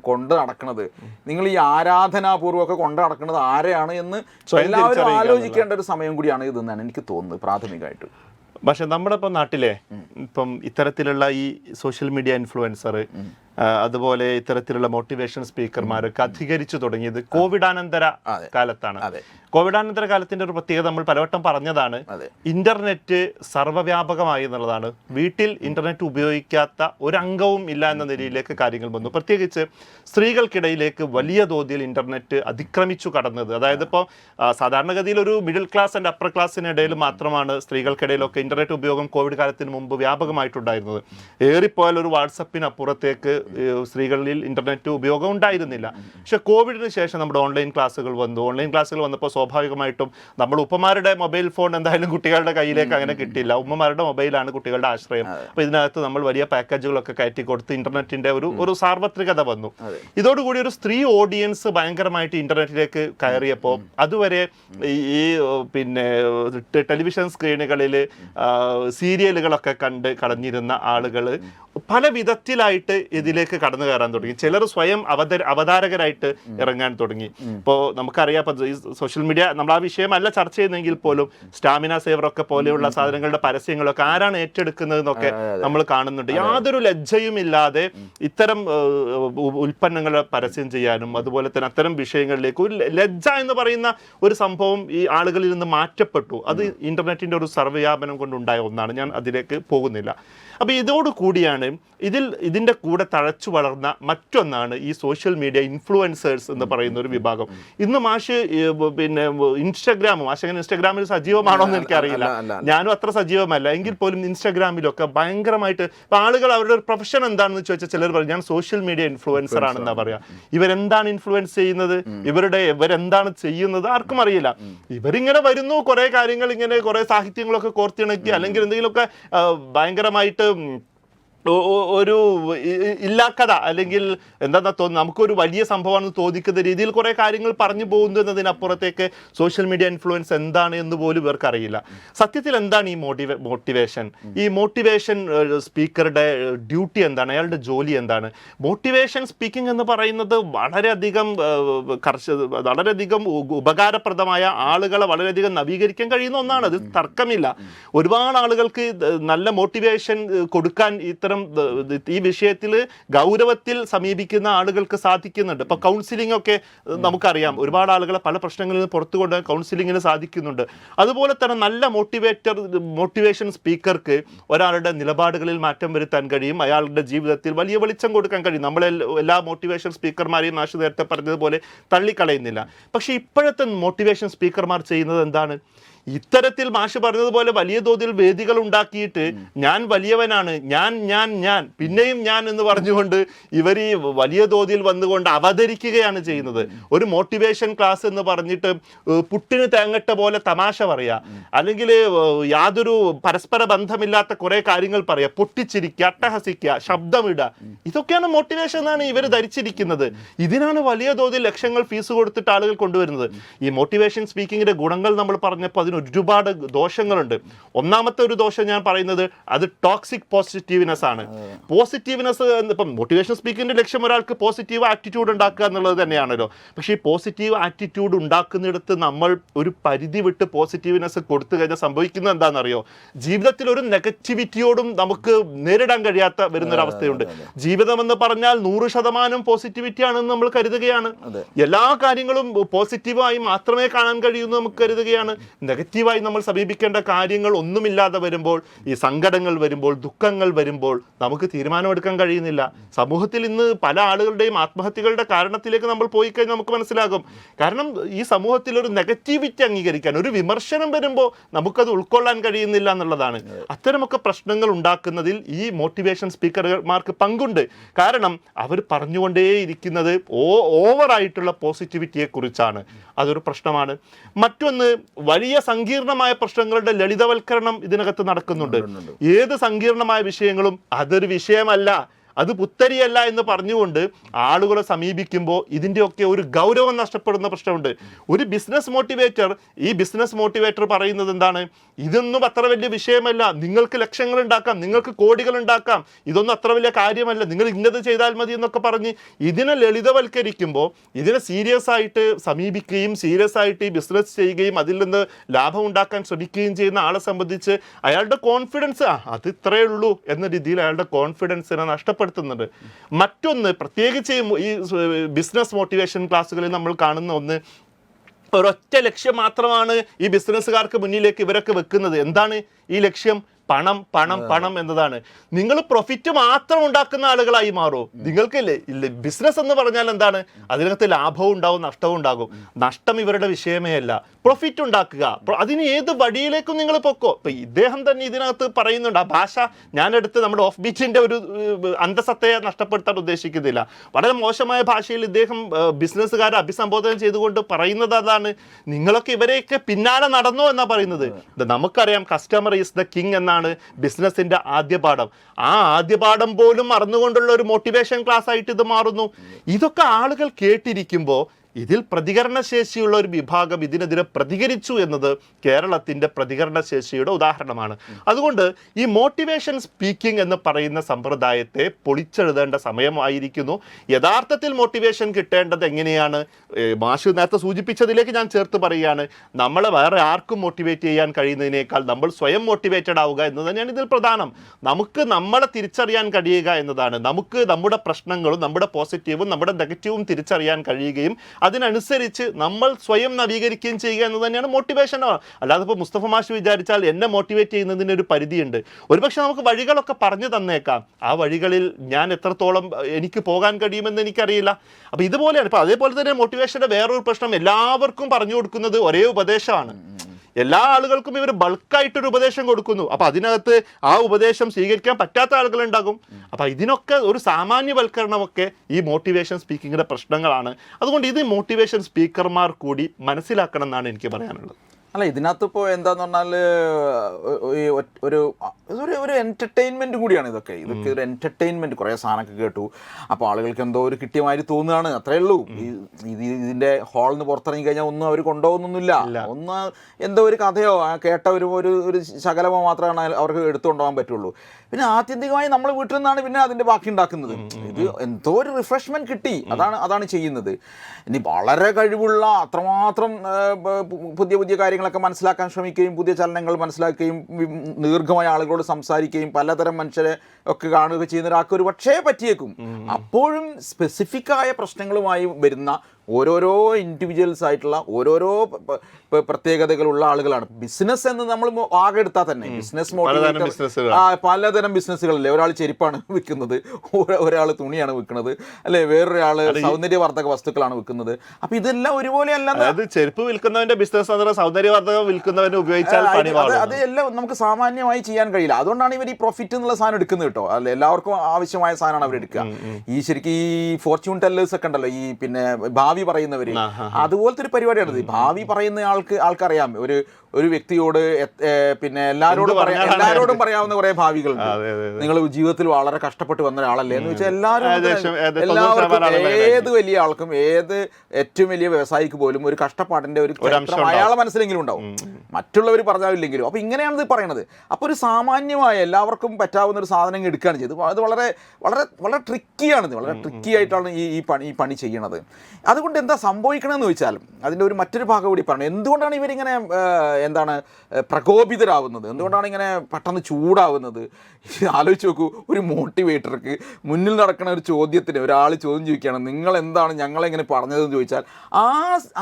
കൊണ്ട് നടക്കുന്നത്? നിങ്ങൾ ഈ ആരാധനാപൂർവമൊക്കെ കൊണ്ട് നടക്കുന്നത് ആരെയാണ് എന്ന് എല്ലാവരും ആലോചിക്കേണ്ട ഒരു സമയം കൂടിയാണ് ഇതെന്നാണ് എനിക്ക് തോന്നുന്നത് പ്രാഥമികമായിട്ട്. പക്ഷെ നമ്മുടെ ഇപ്പം നാട്ടിലെ ഇപ്പം ഇത്തരത്തിലുള്ള ഈ സോഷ്യൽ മീഡിയ ഇൻഫ്ലുവൻസർ അതുപോലെ ഇത്തരത്തിലുള്ള മോട്ടിവേഷൻ സ്പീക്കർമാരൊക്കെ അധികരിച്ചു തുടങ്ങിയത് കോവിഡാനന്തര. കാലത്താണ്. അതെ. കോവിഡാനന്തര കാലത്തിന്റെ ഒരു പ്രത്യേകത നമ്മൾ പലവട്ടം പറഞ്ഞതാണ്. ഇന്റർനെറ്റ് സർവവ്യാപകമായി എന്നുള്ളതാണ്. വീട്ടിൽ ഇന്റർനെറ്റ് ഉപയോഗിക്കാത്ത ഒരു അംഗവും ഇല്ല എന്ന നിലയിലേക്ക് കാര്യങ്ങൾ വന്നു. പ്രത്യേകിച്ച് സ്ത്രീകൾക്കിടയിലേക്ക് വലിയ തോതിൽ ഇന്റർനെറ്റ് അതിക്രമിച്ചു കടന്നത്. അതായത് ഇപ്പോൾ സാധാരണഗതിയിൽ ഒരു മിഡിൽ ക്ലാസ് ആൻഡ് അപ്പർ ക്ലാസ്സിനിടയിൽ മാത്രമാണ് സ്ത്രീകൾക്കിടയിലൊക്കെ ഇന്റർനെറ്റ് ഉപയോഗം കോവിഡ് കാലത്തിന് മുമ്പ് വ്യാപകമായിട്ടുണ്ടായിരുന്നത്. ഏറിപ്പോയാൽ ഒരു വാട്സപ്പിനപ്പുറത്തേക്ക് സ്ത്രീകളിൽ ഇന്റർനെറ്റ് ഉപയോഗം ഉണ്ടായിരുന്നില്ല. പക്ഷെ കോവിഡിന് ശേഷം നമ്മുടെ ഓൺലൈൻ ക്ലാസ്സുകൾ വന്നു. ഓൺലൈൻ ക്ലാസ്സുകൾ വന്നപ്പോൾ സ്വാഭാവികമായിട്ടും നമ്മൾ ഉപ്പമാരുടെ മൊബൈൽ ഫോൺ എന്തായാലും കുട്ടികളുടെ കയ്യിലേക്ക് അങ്ങനെ കിട്ടില്ല ഉമ്മമാരുടെ മൊബൈലാണ് കുട്ടികളുടെ ആശ്രയം. അപ്പോൾ ഇതിനകത്ത് നമ്മൾ വലിയ പാക്കേജുകളൊക്കെ കയറ്റി കൊടുത്ത് ഇന്റർനെറ്റിന്റെ ഒരു ഒരു സാർവത്രികത വന്നു. ഇതോടുകൂടി ഒരു സ്ത്രീ ഓഡിയൻസ് ഭയങ്കരമായിട്ട് ഇന്റർനെറ്റിലേക്ക് കയറിയപ്പോൾ അതുവരെ ഈ പിന്നെ ടെലിവിഷൻ സ്ക്രീനുകളിൽ സീരിയലുകളൊക്കെ കണ്ട് കളഞ്ഞിരുന്ന ആളുകൾ പല വിധത്തിലായിട്ട് ഇതിലേക്ക് കടന്നു കയറാൻ തുടങ്ങി. ചിലർ സ്വയം അവതര അവതാരകരായിട്ട് ഇറങ്ങാൻ തുടങ്ങി. ഇപ്പോൾ നമുക്കറിയാം സോഷ്യൽ മീഡിയ നമ്മൾ ആ വിഷയമല്ല ചർച്ച ചെയ്യുന്നെങ്കിൽ പോലും സ്റ്റാമിന സേവർ ഒക്കെ പോലെയുള്ള സാധനങ്ങളുടെ പരസ്യങ്ങളൊക്കെ ആരാണ് ഏറ്റെടുക്കുന്നത് എന്നൊക്കെ നമ്മൾ കാണുന്നുണ്ട്. യാതൊരു ലജ്ജയും ഇല്ലാതെ ഇത്തരം ഉൽപ്പന്നങ്ങൾ ഉൽപ്പന്നങ്ങളെ പരസ്യം ചെയ്യാനും അതുപോലെ തന്നെ അത്തരം വിഷയങ്ങളിലേക്ക് ഒരു ലജ്ജ എന്ന് പറയുന്ന ഒരു സംഭവം ഈ ആളുകളിൽ നിന്ന് മാറ്റപ്പെട്ടു. അത് ഇന്റർനെറ്റിന്റെ ഒരു സർവവ്യാപനം കൊണ്ടുണ്ടായ ഒന്നാണ്. ഞാൻ അതിലേക്ക് പോകുന്നില്ല. അപ്പോൾ ഇതോട് കൂടിയാണ് ഇതിൽ ഇതിന്റെ കൂടെ തഴച്ചു വളർന്ന മറ്റൊന്നാണ് ഈ സോഷ്യൽ മീഡിയ ഇൻഫ്ലുവൻസേഴ്സ് എന്ന് പറയുന്ന ഒരു വിഭാഗം. ഇന്ന് മാഷ് പിന്നെ ഇൻസ്റ്റഗ്രാം മാഷ് അങ്ങനെ ഇൻസ്റ്റഗ്രാമിൽ സജീവമാണോ എന്ന് എനിക്കറിയില്ല. ഞാനും അത്ര സജീവമല്ല. എങ്കിൽ പോലും ഇൻസ്റ്റഗ്രാമിലൊക്കെ ഭയങ്കരമായിട്ട് ഇപ്പം ആളുകൾ അവരുടെ ഒരു പ്രൊഫഷൻ എന്താണെന്ന് ചോദിച്ചാൽ ചിലർ പറയും ഞാൻ സോഷ്യൽ മീഡിയ ഇൻഫ്ലുവൻസർ ആണെന്നാണ് പറയാ. ഇവരെന്താണ് ഇൻഫ്ലുവൻസ് ചെയ്യുന്നത്? ഇവരുടെ ഇവരെന്താണ് ചെയ്യുന്നത്? ആർക്കും അറിയില്ല. ഇവരിങ്ങനെ വരുന്നു കുറേ കാര്യങ്ങൾ ഇങ്ങനെ കുറേ സാഹിത്യങ്ങളൊക്കെ കോർത്തിണക്കി അല്ലെങ്കിൽ എന്തെങ്കിലുമൊക്കെ ഭയങ്കരമായിട്ട് это ഒരു ഇല്ലാക്കഥ അല്ലെങ്കിൽ എന്താ തോന്നുന്നു നമുക്കൊരു വലിയ സംഭവമാണെന്ന് തോന്നിക്കുന്ന രീതിയിൽ കുറേ കാര്യങ്ങൾ പറഞ്ഞു പോകുന്നു എന്നതിനപ്പുറത്തേക്ക് സോഷ്യൽ മീഡിയ ഇൻഫ്ലുവൻസ് എന്താണ് എന്ന് പോലും ഇവർക്ക് അറിയില്ല. സത്യത്തിൽ എന്താണ് ഈ മോട്ടിവേ മോട്ടിവേഷൻ ഈ മോട്ടിവേഷൻ സ്പീക്കറുടെ ഡ്യൂട്ടി എന്താണ്? അയാളുടെ ജോലി എന്താണ്? മോട്ടിവേഷൻ സ്പീക്കിംഗ് എന്ന് പറയുന്നത് വളരെയധികം കർഷ വളരെയധികം ഉപകാരപ്രദമായ ആളുകളെ വളരെയധികം നവീകരിക്കാൻ കഴിയുന്ന ഒന്നാണ്. അത് തർക്കമില്ല. ഒരുപാട് ആളുകൾക്ക് നല്ല മോട്ടിവേഷൻ കൊടുക്കാൻ ഇത്തരം ഇത് ഈ വിഷയത്തിൽ ഗൗരവത്തിൽ സമീപിക്കുന്ന ആളുകൾക്ക് സാധിക്കുന്നുണ്ട്. ഇപ്പൊ കൗൺസിലിംഗ് ഒക്കെ നമുക്കറിയാം. ഒരുപാട് ആളുകളെ പല പ്രശ്നങ്ങളിൽ നിന്ന് പുറത്തു കൊണ്ടുപോകാൻ കൗൺസിലിങ്ങിന് സാധിക്കുന്നുണ്ട്. അതുപോലെ തന്നെ നല്ല മോട്ടിവേറ്റർ മോട്ടിവേഷൻ സ്പീക്കർക്ക് ഒരാളുടെ നിലപാടുകളിൽ മാറ്റം വരുത്താൻ കഴിയും. അയാളുടെ ജീവിതത്തിൽ വലിയ വെളിച്ചം കൊടുക്കാൻ കഴിയും. നമ്മളെ എല്ലാ മോട്ടിവേഷൻ സ്പീക്കർമാരെയും നാശു നേരത്തെ പറഞ്ഞതുപോലെ തള്ളിക്കളയുന്നില്ല. പക്ഷേ ഇപ്പോഴത്തെ മോട്ടിവേഷൻ സ്പീക്കർമാർ ചെയ്യുന്നത് എന്താണ്? ഇത്തരത്തിൽ മാഷ് പറഞ്ഞതുപോലെ വലിയ തോതിൽ വേദികൾ ഉണ്ടാക്കിയിട്ട് ഞാൻ വലിയവനാണ് ഞാൻ ഞാൻ ഞാൻ പിന്നെയും ഞാൻ എന്ന് പറഞ്ഞുകൊണ്ട് ഇവർ ഈ വലിയ തോതിൽ വന്നുകൊണ്ട് അവതരിക്കുകയാണ് ചെയ്യുന്നത്. ഒരു മോട്ടിവേഷൻ ക്ലാസ് എന്ന് പറഞ്ഞിട്ട് പുട്ടിന് തേങ്ങട്ട പോലെ തമാശ പറയാ. അല്ലെങ്കിൽ യാതൊരു പരസ്പര ബന്ധമില്ലാത്ത കുറെ കാര്യങ്ങൾ പറയാ. പൊട്ടിച്ചിരിക്കുക അട്ടഹസിക്കുക ശബ്ദമിടുക ഇതൊക്കെയാണ് മോട്ടിവേഷൻ എന്നാണ് ഇവർ ധരിച്ചിരിക്കുന്നത്. ഇതിനാണ് വലിയ തോതിൽ ലക്ഷങ്ങൾ ഫീസ് കൊടുത്തിട്ട് ആളുകൾ കൊണ്ടുവരുന്നത്. ഈ മോട്ടിവേഷൻ സ്പീക്കിങ്ങിന്റെ ഗുണങ്ങൾ നമ്മൾ പറഞ്ഞപ്പോൾ അതിന് ഒരുപാട് ദോഷങ്ങളുണ്ട്. ഒന്നാമത്തെ ഒരു ദോഷം ഞാൻ പറയുന്നത് അത് ടോക്സിക് പോസിറ്റീവ്നെസ് ആണ്. പോസിറ്റീവ്നെസ് ഇപ്പം മോട്ടിവേഷൻ സ്പീക്കിന്റെ ലക്ഷ്യം ഒരാൾക്ക് പോസിറ്റീവ് ആറ്റിറ്റ്യൂഡ് ഉണ്ടാക്കുക എന്നുള്ളത് തന്നെയാണല്ലോ. പക്ഷേ ഈ പോസിറ്റീവ് ആറ്റിറ്റ്യൂഡ് ഉണ്ടാക്കുന്നിടത്ത് നമ്മൾ ഒരു പരിധി വിട്ട് പോസിറ്റീവ്നെസ് കൊടുത്തു കഴിഞ്ഞാൽ സംഭവിക്കുന്നത് എന്താണെന്നറിയോ? ജീവിതത്തിൽ ഒരു നെഗറ്റിവിറ്റിയോടും നമുക്ക് നേരിടാൻ കഴിയാത്ത വരുന്നൊരവസ്ഥയുണ്ട്. ജീവിതം എന്ന് പറഞ്ഞാൽ നൂറ് ശതമാനം പോസിറ്റിവിറ്റി ആണെന്ന് നമ്മൾ കരുതുകയാണ്. എല്ലാ കാര്യങ്ങളും പോസിറ്റീവായി മാത്രമേ കാണാൻ കഴിയൂ എന്ന് നമുക്ക് കരുതുകയാണ്. നെഗറ്റീവായി നമ്മൾ സമീപിക്കേണ്ട കാര്യങ്ങൾ ഒന്നുമില്ലാതെ വരുമ്പോൾ ഈ സങ്കടങ്ങൾ വരുമ്പോൾ ദുഃഖങ്ങൾ വരുമ്പോൾ നമുക്ക് തീരുമാനമെടുക്കാൻ കഴിയുന്നില്ല. സമൂഹത്തിൽ ഇന്ന് പല ആളുകളുടെയും ആത്മഹത്യകളുടെ കാരണത്തിലേക്ക് നമ്മൾ പോയി കഴിഞ്ഞാൽ നമുക്ക് മനസ്സിലാകും. കാരണം ഈ സമൂഹത്തിൽ ഒരു നെഗറ്റിവിറ്റി അംഗീകരിക്കാൻ ഒരു വിമർശനം വരുമ്പോൾ നമുക്കത് ഉൾക്കൊള്ളാൻ കഴിയുന്നില്ല എന്നുള്ളതാണ്. അത്തരമൊക്കെ പ്രശ്നങ്ങൾ ഉണ്ടാക്കുന്നതിൽ ഈ മോട്ടിവേഷൻ സ്പീക്കർമാർക്ക് പങ്കുണ്ട്. കാരണം അവർ പറഞ്ഞുകൊണ്ടേയിരിക്കുന്നത് ഓ ഓവറായിട്ടുള്ള പോസിറ്റിവിറ്റിയെക്കുറിച്ചാണ്. അതൊരു പ്രശ്നമാണ്. മറ്റൊന്ന് വലിയ സങ്കീർണമായ പ്രശ്നങ്ങളുടെ ലളിതവൽക്കരണം ഇതിനകത്ത് നടക്കുന്നുണ്ട്. ഏത് സങ്കീർണമായ വിഷയങ്ങളും അതൊരു വിഷയമല്ല. അത് പുത്തരിയല്ല എന്ന് പറഞ്ഞുകൊണ്ട് ആളുകളെ സമീപിക്കുമ്പോൾ ഇതിന്റെയൊക്കെ ഒരു ഗൗരവം നഷ്ടപ്പെടുന്ന പ്രശ്നമുണ്ട്. ഒരു ബിസിനസ് മോട്ടിവേറ്റർ ഈ ബിസിനസ് മോട്ടിവേറ്റർ പറയുന്നത് എന്താണ്? ഇതൊന്നും അത്ര വലിയ വിഷയമല്ല. നിങ്ങൾക്ക് ലക്ഷങ്ങൾ ഉണ്ടാക്കാം നിങ്ങൾക്ക് കോടികൾ ഉണ്ടാക്കാം. ഇതൊന്നും അത്ര വലിയ കാര്യമല്ല. നിങ്ങൾ ഇന്നത് ചെയ്താൽ മതി എന്നൊക്കെ പറഞ്ഞ് ഇതിനെ ലളിതവൽക്കരിക്കുമ്പോൾ ഇതിനെ സീരിയസ് ആയിട്ട് സമീപിക്കുകയും സീരിയസ് ആയിട്ട് ഈ ബിസിനസ് ചെയ്യുകയും അതിൽ നിന്ന് ലാഭം ഉണ്ടാക്കാൻ ശ്രമിക്കുകയും ചെയ്യുന്ന ആളെ സംബന്ധിച്ച് അയാളുടെ കോൺഫിഡൻസ് അത് ഇത്രയേ ഉള്ളൂ എന്ന രീതിയിൽ അയാളുടെ കോൺഫിഡൻസിനെ നഷ്ടപ്പെടുത്തുന്നുണ്ട് മറ്റൊന്ന് പ്രത്യേകിച്ച് ഈ ബിസിനസ് മോട്ടിവേഷൻ ക്ലാസ്സുകളിൽ നമ്മൾ കാണുന്ന ഒന്ന് ഒരൊറ്റ ലക്ഷ്യം മാത്രമാണ് ഈ ബിസിനസ്സുകാർക്ക് മുന്നിലേക്ക് ഇവരൊക്കെ വെക്കുന്നത്. എന്താണ് ഈ ലക്ഷ്യം? പണം പണം പണം എന്നതാണ്. നിങ്ങൾ പ്രോഫിറ്റ് മാത്രം ഉണ്ടാക്കുന്ന ആളുകളായി മാറുമോ നിങ്ങൾക്ക് ബിസിനസ് എന്ന് പറഞ്ഞാൽ എന്താണ്? അതിനകത്ത് ലാഭവും ഉണ്ടാവും നഷ്ടവും ഉണ്ടാകും. നഷ്ടം ഇവരുടെ വിഷയമേ അല്ല. പ്രോഫിറ്റ് ഉണ്ടാക്കുക. അതിന് ഏത് വഴിയിലേക്കും നിങ്ങൾ പൊക്കോ? ഇപ്പൊ ഇദ്ദേഹം തന്നെ ഇതിനകത്ത് പറയുന്നുണ്ട് ആ ഭാഷ ഞാനെടുത്ത് നമ്മുടെ ഓഫ് ബീച്ചിന്റെ ഒരു അന്തസത്തയെ നഷ്ടപ്പെടുത്താൻ ഉദ്ദേശിക്കുന്നില്ല. വളരെ മോശമായ ഭാഷയിൽ ഇദ്ദേഹം ബിസിനസ്സുകാരെ അഭിസംബോധന ചെയ്തുകൊണ്ട് പറയുന്നത് അതാണ്. നിങ്ങളൊക്കെ ഇവരെയൊക്കെ പിന്നാലെ നടന്നോ എന്നാ പറയുന്നത്. നമുക്കറിയാം കസ്റ്റമർ ഈസ് ദ കിങ് എന്നാണ് ബിസിനസിന്റെ ആദ്യ പാഠം ആ ആദ്യ പാഠം പോലും മറന്നുകൊണ്ടുള്ള ഒരു മോട്ടിവേഷൻ ക്ലാസ് ആയിട്ട് ഇത് മാറുന്നു. ഇതൊക്കെ ആളുകൾ കേട്ടിരിക്കുമ്പോൾ ഇതിൽ പ്രതികരണശേഷിയുള്ള ഒരു വിഭാഗം ഇതിനെതിരെ പ്രതികരിച്ചു എന്നത് കേരളത്തിന്റെ പ്രതികരണശേഷിയുടെ ഉദാഹരണമാണ്. അതുകൊണ്ട് ഈ മോട്ടിവേഷൻ സ്പീക്കിംഗ് എന്ന് പറയുന്ന സമ്പ്രദായത്തെ പൊളിച്ചെഴുതേണ്ട സമയമായിരിക്കുന്നു. യഥാർത്ഥത്തിൽ മോട്ടിവേഷൻ കിട്ടേണ്ടത് എങ്ങനെയാണ്? മാഷു നേരത്തെ സൂചിപ്പിച്ചതിലേക്ക് ഞാൻ ചേർത്ത് പറയുകയാണ്. നമ്മൾ വേറെ ആർക്കും മോട്ടിവേറ്റ് ചെയ്യാൻ കഴിയുന്നതിനേക്കാൾ നമ്മൾ സ്വയം മോട്ടിവേറ്റഡ് ആവുക എന്ന് തന്നെയാണ് ഇതിൽ പ്രധാനം. നമുക്ക് നമ്മളെ തിരിച്ചറിയാൻ കഴിയുക എന്നതാണ്. നമുക്ക് നമ്മുടെ പ്രശ്നങ്ങളും നമ്മുടെ പോസിറ്റീവും നമ്മുടെ നെഗറ്റീവും തിരിച്ചറിയാൻ കഴിയുകയും അതിനനുസരിച്ച് നമ്മൾ സ്വയം നവീകരിക്കുകയും ചെയ്യുക എന്ന് തന്നെയാണ് മോട്ടിവേഷൻ അല്ലാതെ ഇപ്പോൾ മുസ്തഫ മാഷ് വിചാരിച്ചാൽ എന്നെ മോട്ടിവേറ്റ് ചെയ്യുന്നതിന് ഒരു പരിധിയുണ്ട്. ഒരുപക്ഷെ നമുക്ക് വഴികളൊക്കെ പറഞ്ഞു തന്നേക്കാം. ആ വഴികളിൽ ഞാൻ എത്രത്തോളം എനിക്ക് പോകാൻ കഴിയുമെന്ന് എനിക്കറിയില്ല. അപ്പോൾ ഇതുപോലെയാണ്. ഇപ്പോൾ അതേപോലെ തന്നെ മോട്ടിവേഷന്റെ വേറൊരു പ്രശ്നം എല്ലാവർക്കും പറഞ്ഞു കൊടുക്കുന്നത് ഒരേ ഉപദേശമാണ്. എല്ലാ ആളുകൾക്കും ഇവർ ബൾക്കായിട്ടൊരു ഉപദേശം കൊടുക്കുന്നു. അപ്പൊ അതിനകത്ത് ആ ഉപദേശം സ്വീകരിക്കാൻ പറ്റാത്ത ആളുകളുണ്ടാകും. അപ്പൊ ഇതിനൊക്കെ ഒരു സാമാന്യവൽക്കരണമൊക്കെ ഈ മോട്ടിവേഷൻ സ്പീക്കിങ്ങിന്റെ പ്രശ്നങ്ങളാണ്. അതുകൊണ്ട് ഇത് മോട്ടിവേഷൻ സ്പീക്കർമാർ കൂടി മനസ്സിലാക്കണം എന്നാണ് എനിക്ക് പറയാനുള്ളത്. അല്ല ഇതിനകത്ത് ഇപ്പോൾ എന്താന്ന് പറഞ്ഞാൽ ഒരു ഒരു ഒരു എന്റർടൈൻമെന്റ് കൂടിയാണ് ഇതൊക്കെ. ഇതൊക്കെ ഒരു എന്റർടൈൻമെന്റ് കുറേ സാധനമൊക്കെ കേട്ടു. അപ്പോൾ ആളുകൾക്ക് എന്തോ ഒരു കിട്ടിയ മാതിരി തോന്നുകയാണ്. അത്രേ ഉള്ളൂ. ഇത് ഇതിന്റെ ഹാളിൽ നിന്ന് പുറത്തിറങ്ങി കഴിഞ്ഞാൽ ഒന്നും അവർ കൊണ്ടുപോകുന്നൊന്നുമില്ല. ഒന്ന് എന്തോ ഒരു കഥയോ കേട്ട ഒരു ഒരു ഒരു ശകലമോ മാത്രമാണ് അവർക്ക് എടുത്തുകൊണ്ടുപോകാൻ പറ്റുള്ളൂ. പിന്നെ ആത്യന്തികമായി നമ്മൾ വീട്ടിൽ നിന്നാണ് പിന്നെ അതിന്റെ ബാക്കി ഉണ്ടാക്കുന്നത്. ഇത് എന്തോ ഒരു റിഫ്രഷ്മെന്റ് കിട്ടി. അതാണ് അതാണ് ചെയ്യുന്നത്. ഇനി വളരെ കഴിവുള്ള അത്രമാത്രം പുതിയ പുതിയ പുതിയ കാര്യങ്ങളൊക്കെ മനസ്സിലാക്കാൻ ശ്രമിക്കുകയും പുതിയ ചലനങ്ങൾ മനസ്സിലാക്കുകയും ദീർഘമായ ആളുകളോട് സംസാരിക്കുകയും പലതരം മനുഷ്യരെ ഒക്കെ കാണുകയൊക്കെ ചെയ്യുന്ന ഒരാൾക്ക് ഒരു പക്ഷേ പറ്റിയേക്കും. അപ്പോഴും സ്പെസിഫിക്കായ പ്രശ്നങ്ങളുമായി വരുന്ന ഓരോരോ ഇൻഡിവിജ്വൽസ് ആയിട്ടുള്ള ഓരോരോ പ്രത്യേകതകളുള്ള ആളുകളാണ്. ബിസിനസ് എന്ന് നമ്മൾ ആകെ എടുത്താൽ തന്നെ. ബിസിനസ് പലതരം ആ പലതരം ബിസിനസ്സുകളല്ലേ ഒരാൾ ചെരുപ്പാണ് വിൽക്കുന്നത്. ഒരാൾ തുണിയാണ് വിൽക്കുന്നത്. അല്ലെ? വേറൊരാൾ സൗന്ദര്യവർദ്ധക വസ്തുക്കളാണ് വിൽക്കുന്നത്. അപ്പൊ ഇതെല്ലാം ഒരുപോലെ അല്ല അതായത് ചെരുപ്പ് വിൽക്കുന്നവന്റെ ബിസിനസ് സൗന്ദര്യവർദ്ധക വിൽക്കുന്നവന് ഉപയോഗിച്ചാൽ അത് എല്ലാം നമുക്ക് സാമാന്യമായി ചെയ്യാൻ കഴിയില്ല. അതുകൊണ്ടാണ് ഇവർ ഈ പ്രോഫിറ്റ് എന്നുള്ള സാധനം എടുക്കുന്നത് കേട്ടോ. അല്ലെ? എല്ലാവർക്കും ആവശ്യമായ സാധനമാണ് അവർ എടുക്കുക. ഈ ശരിക്കും ഈ ഫോർച്യൂൺ ടെല്ലേഴ്സ് ഒക്കെ ഉണ്ടല്ലോ. ഈ പിന്നെ ഭാവി പറയുന്നവര്. അതുപോലത്തെ ഒരു പരിപാടിയാണ് ഭാവി പറയുന്ന ആൾക്ക് ആൾക്കറിയാം. ഒരു ഒരു വ്യക്തിയോട് പിന്നെ എല്ലാരോടും പറയാം എല്ലാരോടും പറയാവുന്ന കുറെ ഭാവികളുണ്ട്. അതെ, അതെ, അതെ. നിങ്ങൾ ജീവിതത്തിൽ വളരെ കഷ്ടപ്പെട്ട് വന്ന ഒരാളല്ലേ എന്ന് വെച്ചാൽ എല്ലാവരും എല്ലാവർക്കും ഏത് വലിയ ആൾക്കും ഏത് ഏറ്റവും വലിയ വ്യവസായിക്ക് പോലും ഒരു കഷ്ടപ്പാടിന്റെ ഒരു അയാളെ മനസ്സിലെങ്കിലും ഉണ്ടാവും. മറ്റുള്ളവർ പറഞ്ഞാവില്ലെങ്കിലും. അപ്പൊ ഇങ്ങനെയാണ് ഇത് പറയണത്. അപ്പൊ ഒരു സാമാന്യമായ എല്ലാവർക്കും പറ്റാവുന്ന ഒരു സാധനം എടുക്കുകയാണ് ചെയ്തത്. അത് വളരെ വളരെ വളരെ ട്രിക്കിയാണിത് വളരെ ട്രിക്കി ആയിട്ടാണ് ഈ ഈ പണി ഈ പണി ചെയ്യണത്. അതുകൊണ്ട് എന്താ സംഭവിക്കണമെന്ന് ചോദിച്ചാൽ അതിന്റെ ഒരു മറ്റൊരു ഭാഗം കൂടി പറഞ്ഞു. എന്തുകൊണ്ടാണ് ഇവരിങ്ങനെ എന്താണ് പ്രകോപിതരാകുന്നത് പ്രകോപിതരാവുന്നത്? എന്തുകൊണ്ടാണ് ഇങ്ങനെ പെട്ടെന്ന് ചൂടാവുന്നത്? ആലോചിച്ച് നോക്കൂ ഒരു മോട്ടിവേറ്റർക്ക് മുന്നിൽ നടക്കുന്ന ഒരു ചോദ്യത്തിന് ഒരാൾ ചോദ്യം ചോദിക്കുകയാണ് നിങ്ങൾ എന്താണ് ഞങ്ങളെങ്ങനെ പറഞ്ഞതെന്ന് ചോദിച്ചാൽ? ആ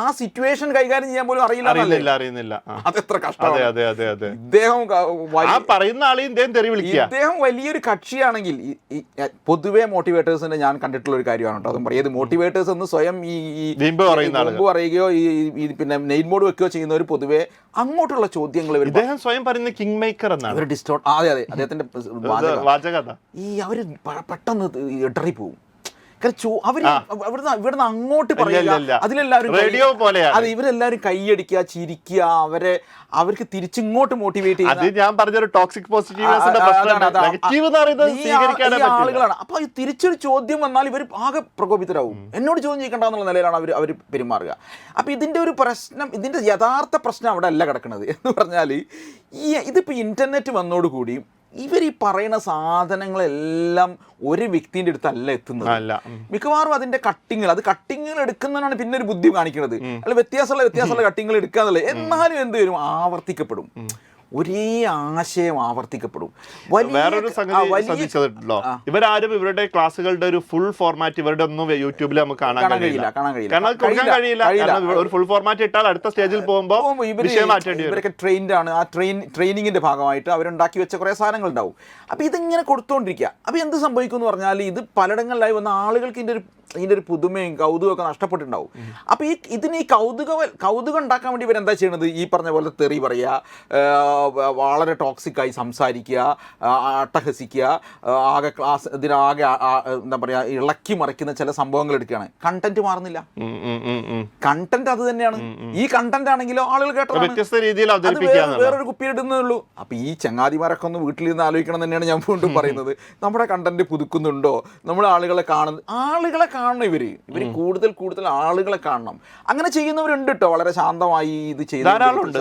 ആ സിറ്റുവേഷൻ കൈകാര്യം ചെയ്യാൻ പോലും അറിയില്ല? അറിയുന്നില്ല. അതെത്ര കഷ്ടമാണ്. ഇദ്ദേഹം പറയുന്ന ആളെയും ഇദ്ദേഹം വലിയൊരു കക്ഷിയാണെങ്കിൽ പൊതുവേ മോട്ടിവേറ്റേഴ്സിന്റെ ഞാൻ കണ്ടിട്ടുള്ള ഒരു കാര്യമാണ് കേട്ടോ. അതും പറയും മോട്ടിവേറ്റേഴ്സ് എന്ന് സ്വയം ഈ ഈ മുമ്പ് പറയുകയോ ഈ പിന്നെ നെയിൻ മോഡ് വെക്കുകയോ ചെയ്യുന്നവർ പൊതുവെ അങ്ങോട്ടുള്ള ചോദ്യങ്ങൾ ഇദ്ദേഹം സ്വയം പറയുന്ന കിങ് മേക്കർ എന്നാണ്. അവർ ഡിസ്റ്റോർട്ട് അതെ അതെ. അദ്ദേഹത്തിന്റെ ഈ അവർ പെട്ടെന്ന് ഇടറി ചോ അവർ ഇവിടുന്ന് ഇവിടുന്ന് അങ്ങോട്ട് പറയില്ല. അതിലെല്ലാവരും റേഡിയോ പോലെയാണ്. അത് ഇവരെല്ലാവരും കൈയടിക്കുക ചിരിക്കുക അവരെ അവർക്ക് തിരിച്ചിങ്ങോട്ട് മോട്ടിവേറ്റ് അത് ഞാൻ പറഞ്ഞൊരു ടോക്സിക് ആളുകളാണ്. അപ്പൊ തിരിച്ചൊരു ചോദ്യം വന്നാൽ ഇവർ ആകെ പ്രകോപിതരാകും എന്നോട് ചോദ്യം ചോദിക്കണ്ട എന്നുള്ള നിലയിലാണ് അവർ അവർ പെരുമാറുക. അപ്പൊ ഇതിന്റെ ഒരു പ്രശ്നം ഇതിന്റെ യഥാർത്ഥ പ്രശ്നം അവിടെ അല്ല കിടക്കുന്നത് എന്ന് പറഞ്ഞാൽ ഈ ഇതിപ്പോ ഇന്റർനെറ്റ് വന്നോടുകൂടി ഇവർ ഈ പറയുന്ന സാധനങ്ങളെല്ലാം ഒരു വ്യക്തിന്റെ അടുത്തല്ല എത്തുന്നത്. മിക്കവാറും അതിന്റെ കട്ടിങ്ങൾ അത് കട്ടിങ്ങൾ എടുക്കുന്നതാണ് പിന്നെ ഒരു ബുദ്ധി കാണിക്കുന്നത്. അല്ല വ്യത്യാസമുള്ള വ്യത്യാസമുള്ള കട്ടിങ്ങൾ എടുക്കാന്നുള്ളത്. എന്നാലും എന്ത് വരും? ആവർത്തിക്കപ്പെടും. ഒരേ ആശയം ആവർത്തിക്കപ്പെടും. വേറൊരു സംഗതി ഇവരാരും ഇവരുടെ ക്ലാസ്സുകളുടെ ഒരു ഫുൾ ഫോർമാറ്റ് ഇവരുടെ ഒന്നും യൂട്യൂബിൽ നമുക്ക് കാണാൻ കഴിയില്ല. കാണാൻ കഴിയില്ല. കാരണം അത് കൊടുക്കാൻ കഴിയില്ല, ഒരു ഫുൾ ഫോർമാറ്റ് ഇട്ടാൽ അടുത്ത സ്റ്റേജിൽ പോകുമ്പോൾ ഇവരൊക്കെ ട്രെയിൻഡ് ആണ്. ആ ട്രെയിൻ ട്രെയിനിങ്ങിന്റെ ഭാഗമായിട്ട് അവരുണ്ടാക്കി വെച്ച കുറേ സാധനങ്ങൾ ഉണ്ടാവും അപ്പോൾ ഇതിങ്ങനെ കൊടുത്തുകൊണ്ടിരിക്കുക അപ്പോൾ എന്ത് സംഭവിക്കും എന്ന് പറഞ്ഞാൽ ഇത് പലയിടങ്ങളിലായി വന്ന ആളുകൾക്ക് ഇതിന്റെ ഒരു ഇതിന്റെ ഒരു പുതുമയും കൗതുകവും ഒക്കെ നഷ്ടപ്പെട്ടിട്ടുണ്ടാവും. അപ്പോൾ ഈ ഇതിന് ഈ കൗതുക കൗതുകം ഉണ്ടാക്കാൻ വേണ്ടി ഇവരെന്താ ചെയ്യണത്? ഈ പറഞ്ഞ പോലെ തെറി പറയുക വളരെ ടോക്സിക്കായി സംസാരിക്കുക അട്ടഹസിക്കുക ആകെ ക്ലാസ് ഇതിനാകെ എന്താ പറയുക ഇളക്കി മറിക്കുന്ന ചില സംഭവങ്ങൾ എടുക്കുകയാണ്. കണ്ടന്റ് മാറുന്നില്ല. കണ്ടന്റ് അത് തന്നെയാണ്. ഈ കണ്ടന്റ് ആണെങ്കിലോ ആളുകൾ എന്നുള്ളത്. വേറൊരു കുപ്പി ഇടുന്നേ ഉള്ളൂ. അപ്പൊ ഈ ചങ്ങാതിമാരൊക്കെ ഒന്ന് വീട്ടിൽ നിന്ന് ആലോചിക്കണം തന്നെയാണ് ഞാൻ വീണ്ടും പറയുന്നത്. നമ്മുടെ കണ്ടന്റ് പുതുക്കുന്നുണ്ടോ? നമ്മൾ ആളുകളെ കാണുന്ന ആളുകളെ കാണണം ഇവർ. ഇവർ കൂടുതൽ കൂടുതൽ ആളുകളെ കാണണം. അങ്ങനെ ചെയ്യുന്നവരുണ്ട് കേട്ടോ വളരെ ശാന്തമായി ഇത് ചെയ്ത് ധാരാളം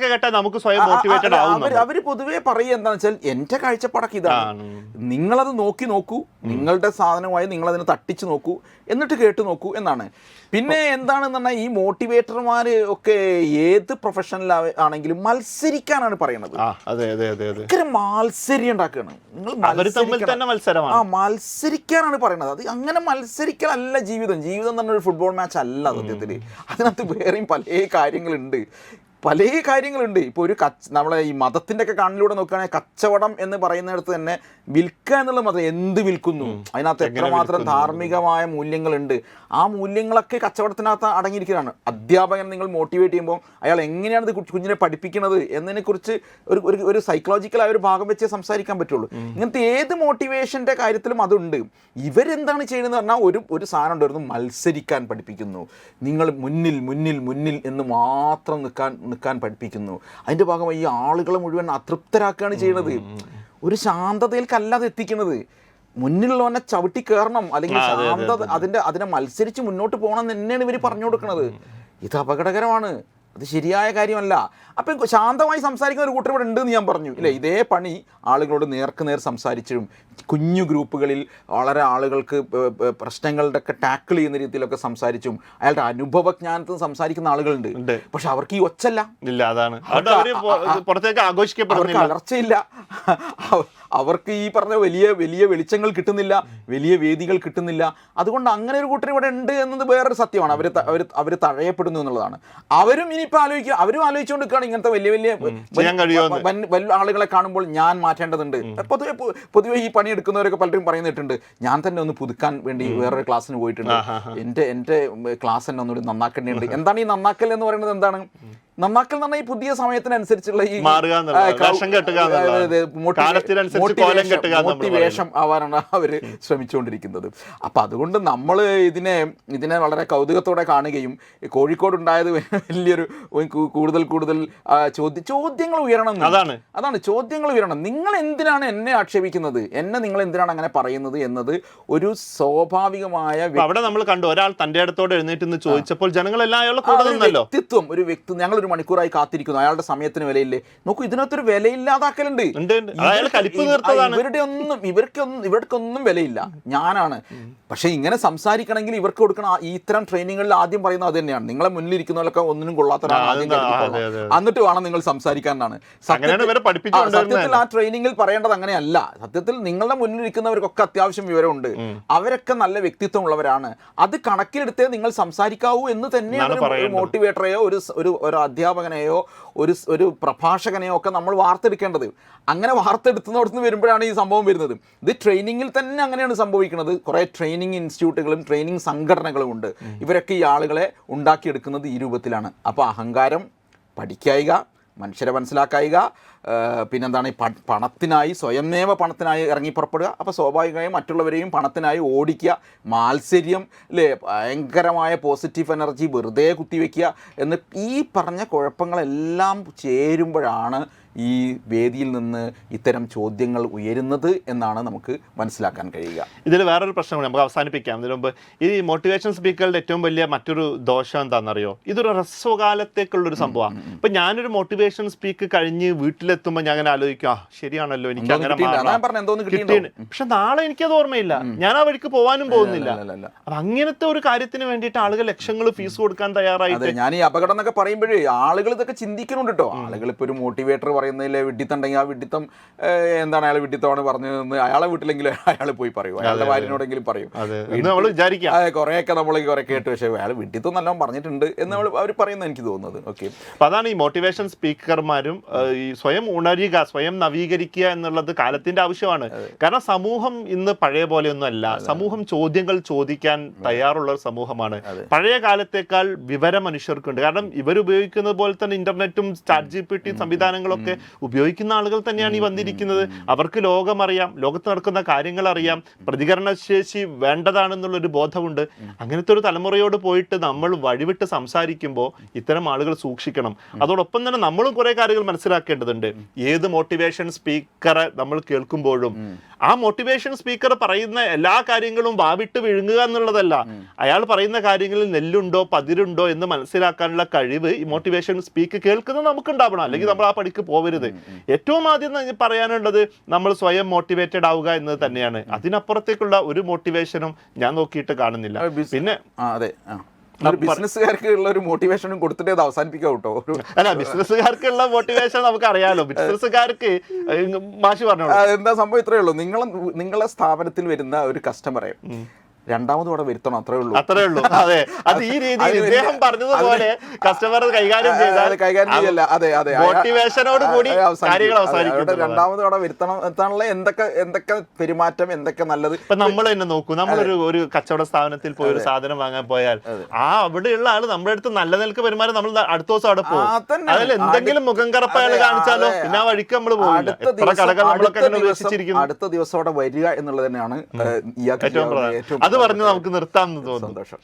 പ്രസംഗങ്ങളൊക്കെ കേട്ടാൽ നമുക്ക് സ്വയം മോട്ടിവേറ്റഡ് ആവും അവർ പൊതുവെ പറയുക എന്താണെന്ന് വെച്ചാൽ എന്റെ കാഴ്ചപ്പാടൊക്കെ ഇതാണ്. നിങ്ങളത് നോക്കി നോക്കൂ നിങ്ങളുടെ സാധനമായി നിങ്ങൾ അതിനെ തട്ടിച്ച് നോക്കൂ എന്നിട്ട് കേട്ട് നോക്കൂ എന്നാണ്. പിന്നെ എന്താണെന്ന് പറഞ്ഞാൽ ഈ മോട്ടിവേറ്റർമാർ ഒക്കെ ഏത് പ്രൊഫഷണൽ ആണെങ്കിലും മത്സരിക്കാനാണ് പറയുന്നത്. മാത്സര്യം ഉണ്ടാക്കുകയാണ്. നിങ്ങൾ ആ മത്സരിക്കാനാണ് പറയുന്നത്. അത് അങ്ങനെ മത്സരിക്കലല്ല ജീവിതം. ജീവിതം തന്നെ പറഞ്ഞൊരു ഫുട്ബോൾ മാച്ച് അല്ല സത്യത്തിൽ അതിനകത്ത് വേറെയും പല കാര്യങ്ങളുണ്ട്. പല കാര്യങ്ങളുണ്ട്. ഇപ്പോൾ ഒരു കച്ച നമ്മളെ ഈ മതത്തിന്റെ ഒക്കെ കണ്ണിലൂടെ നോക്കുകയാണെങ്കിൽ കച്ചവടം എന്ന് പറയുന്നിടത്ത് തന്നെ വിൽക്കുക എന്നുള്ള മതം എന്ത് വിൽക്കുന്നു? അതിനകത്ത് എത്രമാത്രം ധാർമ്മികമായ മൂല്യങ്ങളുണ്ട്. ആ മൂല്യങ്ങളൊക്കെ കച്ചവടത്തിനകത്ത് അടങ്ങിയിരിക്കുന്നതാണ് അധ്യാപകൻ നിങ്ങൾ മോട്ടിവേറ്റ് ചെയ്യുമ്പോൾ അയാൾ എങ്ങനെയാണ് ഇത് കുഞ്ഞിനെ പഠിപ്പിക്കുന്നത് എന്നതിനെക്കുറിച്ച് ഒരു ഒരു ഒരു സൈക്കോളജിക്കലായ ഒരു ഭാഗം വെച്ചേ സംസാരിക്കാൻ പറ്റുള്ളൂ. ഇങ്ങനത്തെ ഏത് മോട്ടിവേഷന്റെ കാര്യത്തിലും അതുണ്ട്. ഇവരെന്താണ് ചെയ്യുന്നത് പറഞ്ഞാൽ ഒരു ഒരു സാധനം ഉണ്ടായിരുന്നു മത്സരിക്കാൻ പഠിപ്പിക്കുന്നു. നിങ്ങൾ മുന്നിൽ മുന്നിൽ മുന്നിൽ എന്ന് മാത്രം നിൽക്കാൻ നിൽക്കാൻ പഠിപ്പിക്കുന്നു. അതിന്റെ ഭാഗമായി ഈ ആളുകളെ മുഴുവൻ അതൃപ്തരാക്കുകയാണ് ചെയ്യുന്നത്. ഒരു ശാന്തതയിൽക്കല്ല അത് എത്തിക്കുന്നത്. മുന്നിലുള്ളവനെ ചവിട്ടി കയറണം അല്ലെങ്കിൽ ശാന്തത അതിന്റെ അതിനെ മത്സരിച്ച് മുന്നോട്ട് പോകണം എന്ന് തന്നെയാണ് ഇവർ പറഞ്ഞു കൊടുക്കുന്നത്. ഇത് അപകടകരമാണ്. അത് ശരിയായ കാര്യമല്ല. അപ്പം ശാന്തമായി സംസാരിക്കുന്ന ഒരു കൂട്ടർ ഇവിടെ ഉണ്ടെന്ന് ഞാൻ പറഞ്ഞു. ഇല്ലേ ഇതേ പണി ആളുകളോട് നേർക്ക് നേർ സംസാരിച്ചും കുഞ്ഞു ഗ്രൂപ്പുകളിൽ വളരെ ആളുകൾക്ക് പ- പ- പ്രശ്നങ്ങളുടെ ഒക്കെ ടാക്കിൾ ചെയ്യുന്ന രീതിയിലൊക്കെ സംസാരിച്ചും അയാളുടെ അനുഭവജ്ഞാനത്തിൽ സംസാരിക്കുന്ന ആളുകളുണ്ട്. പക്ഷെ അവർക്ക് ഈ ഒച്ചല്ല. ഇല്ല അതാണ്. അവർക്ക് അലർച്ചയില്ല. അവർക്ക് ഈ പറഞ്ഞ വലിയ വലിയ വെളിച്ചങ്ങൾ കിട്ടുന്നില്ല വലിയ വേദികൾ കിട്ടുന്നില്ല. അതുകൊണ്ട് അങ്ങനെ ഒരു കൂട്ടർ ഇവിടെ ഉണ്ട് എന്നത് വേറൊരു സത്യമാണ്. അവർ അവർ അവർ തഴയപ്പെടുന്നു എന്നുള്ളതാണ്. അവരും ഇനിയിപ്പോൾ ആലോചിക്കുക അവരും ആലോചിച്ചുകൊണ്ടിരിക്കുകയാണ് ഇങ്ങനത്തെ വലിയ വലിയ വലിയ ആളുകളെ കാണുമ്പോൾ ഞാൻ മാറ്റേണ്ടതുണ്ട്. പൊതുവെ പൊതുവെ ഈ പണിയെടുക്കുന്നവരൊക്കെ പലരും പറയുന്നിട്ടുണ്ട് ഞാൻ തന്നെ ഒന്ന് പുതുക്കാൻ വേണ്ടി വേറൊരു ക്ലാസ്സിന് പോയിട്ടുണ്ട്. എന്റെ എന്റെ ക്ലാസ് തന്നെ ഒന്നുകൂടി നന്നാക്കേണ്ടതുണ്ട്. എന്താണ് ഈ നന്നാക്കൽ എന്ന് പറയുന്നത് എന്താണ്? നന്നാക്കൽ എന്ന് പറഞ്ഞാൽ ഈ പുതിയ സമയത്തിനനുസരിച്ചുള്ള ഈ മോട്ടിവേഷം ആവാനാണ് അവർ ശ്രമിച്ചുകൊണ്ടിരിക്കുന്നത്. അപ്പം അതുകൊണ്ട് നമ്മൾ ഇതിനെ ഇതിനെ വളരെ കൗതുകത്തോടെ കാണുകയും കോഴിക്കോട് ഉണ്ടായത് വലിയൊരു കൂടുതൽ കൂടുതൽ ചോദ്യ ചോദ്യങ്ങൾ ഉയരണം അതാണ്. അതാണ് ചോദ്യങ്ങൾ ഉയരണം. നിങ്ങൾ എന്തിനാണ് എന്നെ ആക്ഷേപിക്കുന്നത്? എന്നെ നിങ്ങൾ എന്തിനാണ് അങ്ങനെ പറയുന്നത് എന്നത് ഒരു സ്വാഭാവികമായ അവിടെ നമ്മൾ കണ്ടു. ഒരാൾ തന്റെ അടുത്തോട് എഴുന്നേറ്റ് ചോദിച്ചപ്പോൾ ജനങ്ങളെല്ലാം വ്യക്തിത്വം ഒരു വ്യക്തി ഞങ്ങൾ ഒരു മണിക്കൂറായി കാത്തിരിക്കുന്നു. അയാളുടെ സമയത്തിന് വിലയില്ലേ? നോക്കൂ ഇതിനകത്തൊരു വിലയില്ലാതാക്കലുണ്ട്. ഇവരുടെ ഒന്നും ഇവർക്കൊന്നും ഇവർക്കൊന്നും വിലയില്ല. ഞാനാണ്. പക്ഷെ ഇങ്ങനെ സംസാരിക്കണമെങ്കിൽ ഇവർക്ക് കൊടുക്കണ ഇത്തരം ട്രെയിനിങ്ങുകളിൽ ആദ്യം പറയുന്നത് അത് തന്നെയാണ്. നിങ്ങളെ മുന്നിലിരിക്കുന്നവരൊക്കെ ഒന്നിനും കൊള്ളാത്തവരാണ്. ആദ്യം. എന്നിട്ട് വേണം നിങ്ങൾ സംസാരിക്കാനാണ് സത്യത്തിൽ ആ ട്രെയിനിങ്ങിൽ പറയേണ്ടത് അങ്ങനെയല്ല. സത്യത്തിൽ നിങ്ങളുടെ മുന്നിലിരിക്കുന്നവർക്കൊക്കെ അത്യാവശ്യം വിവരമുണ്ട്. അവരൊക്കെ നല്ല വ്യക്തിത്വമുള്ളവരാണ്. അത് കണക്കിലെടുത്തേ നിങ്ങൾ സംസാരിക്കാവൂ എന്ന് തന്നെയാണ്. മോട്ടിവേറ്ററെയോ ഒരു ഒരു അധ്യാപകനെയോ ഒരു ഒരു പ്രഭാഷകനെയോ ഒക്കെ നമ്മൾ വാർത്തെടുക്കേണ്ടത്. അങ്ങനെ വാർത്തെടുത്തുന്നിടത്ത് വരുമ്പോഴാണ് ഈ സംഭവം വരുന്നത്. ഇത് ട്രെയിനിങ്ങിൽ തന്നെ അങ്ങനെയാണ് സംഭവിക്കുന്നത്. കുറേ ട്രെയിനിങ് ഇൻസ്റ്റിറ്റ്യൂട്ടുകളും ട്രെയിനിങ് സംഘടനകളും ഉണ്ട്. ഇവരൊക്കെ ഈ ആളുകളെ ഉണ്ടാക്കിയെടുക്കുന്നത് ഈ രൂപത്തിലാണ്. അപ്പോൾ അഹങ്കാരം പഠിക്കായിക മനുഷ്യരെ മനസ്സിലാക്കായിക പിന്നെന്താണ് ഈ പണത്തിനായി സ്വയമേവ പണത്തിനായി ഇറങ്ങി പുറപ്പെടുക. അപ്പോൾ സ്വാഭാവികമായും മറ്റുള്ളവരെയും പണത്തിനായി ഓടിക്കുക മാത്സര്യം അല്ലേ ഭയങ്കരമായ പോസിറ്റീവ് എനർജി വെറുതെ കുത്തിവെക്കുക എന്ന് ഈ പറഞ്ഞ കുഴപ്പങ്ങളെല്ലാം ചേരുമ്പോഴാണ് ഈ വേദിയിൽ നിന്ന് ഇത്തരം ചോദ്യങ്ങൾ ഉയരുന്നത് എന്നാണ് നമുക്ക് മനസ്സിലാക്കാൻ കഴിയുക. ഇതിൽ വേറൊരു പ്രശ്നം കൂടി നമുക്ക് അവസാനിപ്പിക്കാം. ഇതിനു മുമ്പ് ഈ മോട്ടിവേഷൻ സ്പീക്കറുടെ ഏറ്റവും വലിയ മറ്റൊരു ദോഷം എന്താണെന്നറിയോ? ഇതൊരു ഹ്രസ്വകാലത്തേക്കുള്ളൊരു സംഭവമാണ് ഇപ്പൊ ഞാനൊരു മോട്ടിവേഷൻ സ്പീക്ക് കഴിഞ്ഞ് വീട്ടിലെത്തുമ്പോൾ ഞാൻ അങ്ങനെ ആലോചിക്കും ആ ശരിയാണല്ലോ എനിക്ക് അങ്ങനെ. പക്ഷെ നാളെ എനിക്കത് ഓർമ്മയില്ല. ഞാൻ ആ വഴിക്ക് പോകാനും പോകുന്നില്ല. അപ്പൊ അങ്ങനത്തെ ഒരു കാര്യത്തിന് വേണ്ടിയിട്ട് ആളുകൾ ലക്ഷങ്ങൾ ഫീസ് കൊടുക്കാൻ തയ്യാറായിട്ട് ഞാൻ ഈ അപകടം എന്നൊക്കെ പറയുമ്പോഴേ ആളുകൾ ഇതൊക്കെ ചിന്തിക്കുന്നുണ്ട് കേട്ടോ ആളുകൾ ഇപ്പോൾ ഒരു മോട്ടിവേറ്റർ പറയുന്നതിൽ വിഡിത്തുണ്ടെങ്കിൽ ആ വിഡിത്തം എന്താണ് അയാൾ വിഡിത്തമാണ് പറഞ്ഞതെന്ന് അയാളെ വീട്ടിലെങ്കിലും അയാൾ പോയി പറയും. അയാളുടെ ഭാര്യനോടെങ്കിലും പറയും. നമ്മൾ വിചാരിക്കാം. അതെ കുറേയൊക്കെ നമ്മൾ കുറെ കേട്ട്. പക്ഷേ അയാൾ വിഡിത്തം നല്ലോണം പറഞ്ഞിട്ടുണ്ട് എന്ന് നമ്മൾ അവർ പറയുന്നത് എനിക്ക് തോന്നുന്നത്. ഓക്കെ അപ്പൊ അതാണ് ഈ മോട്ടിവേഷൻ സ്പീക്കർമാരും ഈ സ്വയം ഉണരുക സ്വയം നവീകരിക്കുക എന്നുള്ളത് കാലത്തിന്റെ ആവശ്യമാണ്. കാരണം സമൂഹം ഇന്ന് പഴയ പോലെയൊന്നും അല്ല. സമൂഹം ചോദ്യങ്ങൾ ചോദിക്കാൻ തയ്യാറുള്ള ഒരു സമൂഹമാണ്. പഴയ കാലത്തേക്കാൾ വിവര മനുഷ്യർക്കുണ്ട്. കാരണം ഇവർ ഉപയോഗിക്കുന്നത് പോലെ തന്നെ ഇന്റർനെറ്റും ചാറ്റ് ജി പി ടി സംവിധാനങ്ങളൊക്കെ ഉപയോഗിക്കുന്ന ആളുകൾ തന്നെയാണ് ഈ വന്നിരിക്കുന്നത്. അവർക്ക് ലോകമറിയാം ലോകത്ത് നടക്കുന്ന കാര്യങ്ങൾ അറിയാം പ്രതികരണശേഷി വേണ്ടതാണെന്നുള്ളൊരു ബോധമുണ്ട്. അങ്ങനത്തെ ഒരു തലമുറയോട് പോയിട്ട് നമ്മൾ വഴിവിട്ട് സംസാരിക്കുമ്പോൾ ഇത്തരം ആളുകൾ സൂക്ഷിക്കണം. അതോടൊപ്പം തന്നെ നമ്മളും കുറെ കാര്യങ്ങൾ മനസ്സിലാക്കേണ്ടതുണ്ട്. ഏത് മോട്ടിവേഷൻ സ്പീക്കറെ നമ്മൾ കേൾക്കുമ്പോഴും ആ മോട്ടിവേഷൻ സ്പീക്കർ പറയുന്ന എല്ലാ കാര്യങ്ങളും വാവിട്ട് വിഴുങ്ങുക എന്നുള്ളതല്ല. അയാൾ പറയുന്ന കാര്യങ്ങളിൽ നെല്ലുണ്ടോ പതിരുണ്ടോ എന്ന് മനസ്സിലാക്കാനുള്ള കഴിവ് ഈ മോട്ടിവേഷൻ സ്പീക്ക് കേൾക്കുന്നത് നമുക്കുണ്ടാവണം. അല്ലെങ്കിൽ നമ്മൾ ആ പണിക്ക് പോവരുത്. ഏറ്റവും ആദ്യം പറയാനുള്ളത് നമ്മൾ സ്വയം മോട്ടിവേറ്റഡ് ആവുക എന്നത് തന്നെയാണ്. അതിനപ്പുറത്തേക്കുള്ള ഒരു മോട്ടിവേഷനും ഞാൻ നോക്കിയിട്ട് കാണുന്നില്ല. പിന്നെ അതെ ആ. ഒരു മോട്ടിവേഷനും കൊടുത്തിട്ട് അത് അവസാനിപ്പിക്കാം കേട്ടോ അല്ല ബിസിനസ്സുകാർക്കുള്ള മോട്ടിവേഷൻ നമുക്ക് അറിയാലോ ബിസിനസ്സുകാർക്ക് മാഷി പറഞ്ഞോളൂ. ആ, എന്താ സംഭവം? ഇത്രയേ ഉള്ളൂ. നിങ്ങളെ നിങ്ങളെ സ്ഥാപനത്തിൽ വരുന്ന ഒരു കസ്റ്റമറെ രണ്ടാമത് ഇവിടെ വരുത്തണം അത്രേ ഉള്ളൂ. അത്രേ ഉള്ളൂ. അതെ. അത് ഈ രീതിയിൽ ഇദ്ദേഹം പറഞ്ഞതുപോലെ കസ്റ്റമർ കൈകാര്യം ചെയ്താൽ കൈകാര്യം ചെയ്യല്ല. അതെ അതെ. മോട്ടിവേഷനോട് കൂടി കാര്യങ്ങൾ അവസാനിക്കും അവിടെ രണ്ടാമത് അവിടെ വരുത്തണം എത്താനുള്ള എന്തൊക്കെ എന്തൊക്കെ പെരുമാറ്റം എന്തൊക്കെ നല്ലത്? ഇപ്പൊ നമ്മൾ തന്നെ നോക്കൂ. നമ്മളൊരു ഒരു കച്ചവട സ്ഥാപനത്തിൽ പോയി ഒരു സാധനം വാങ്ങാൻ പോയാൽ ആ അവിടെയുള്ള ആൾ നമ്മുടെ അടുത്ത് നല്ല നിലയ്ക്ക് പെരുമാറി നമ്മൾ അടുത്ത ദിവസം അവിടെ പോകും. അതിൽ എന്തെങ്കിലും മുഖം കറപ്പയാൾ കാണിച്ചാലോ? പിന്നെ ആ വഴിക്ക് നമ്മൾ പോകും അടുത്ത ദിവസം നമ്മളൊക്കെ അങ്ങനെ ദിവസം അടുത്ത ദിവസം അവിടെ വരിക എന്നുള്ളത് തന്നെയാണ് ഏറ്റവും പ്രധാനം. ഏറ്റവും അത് പറഞ്ഞ് നമുക്ക് നിർത്താമെന്ന് തോന്നുന്നു. സന്തോഷം.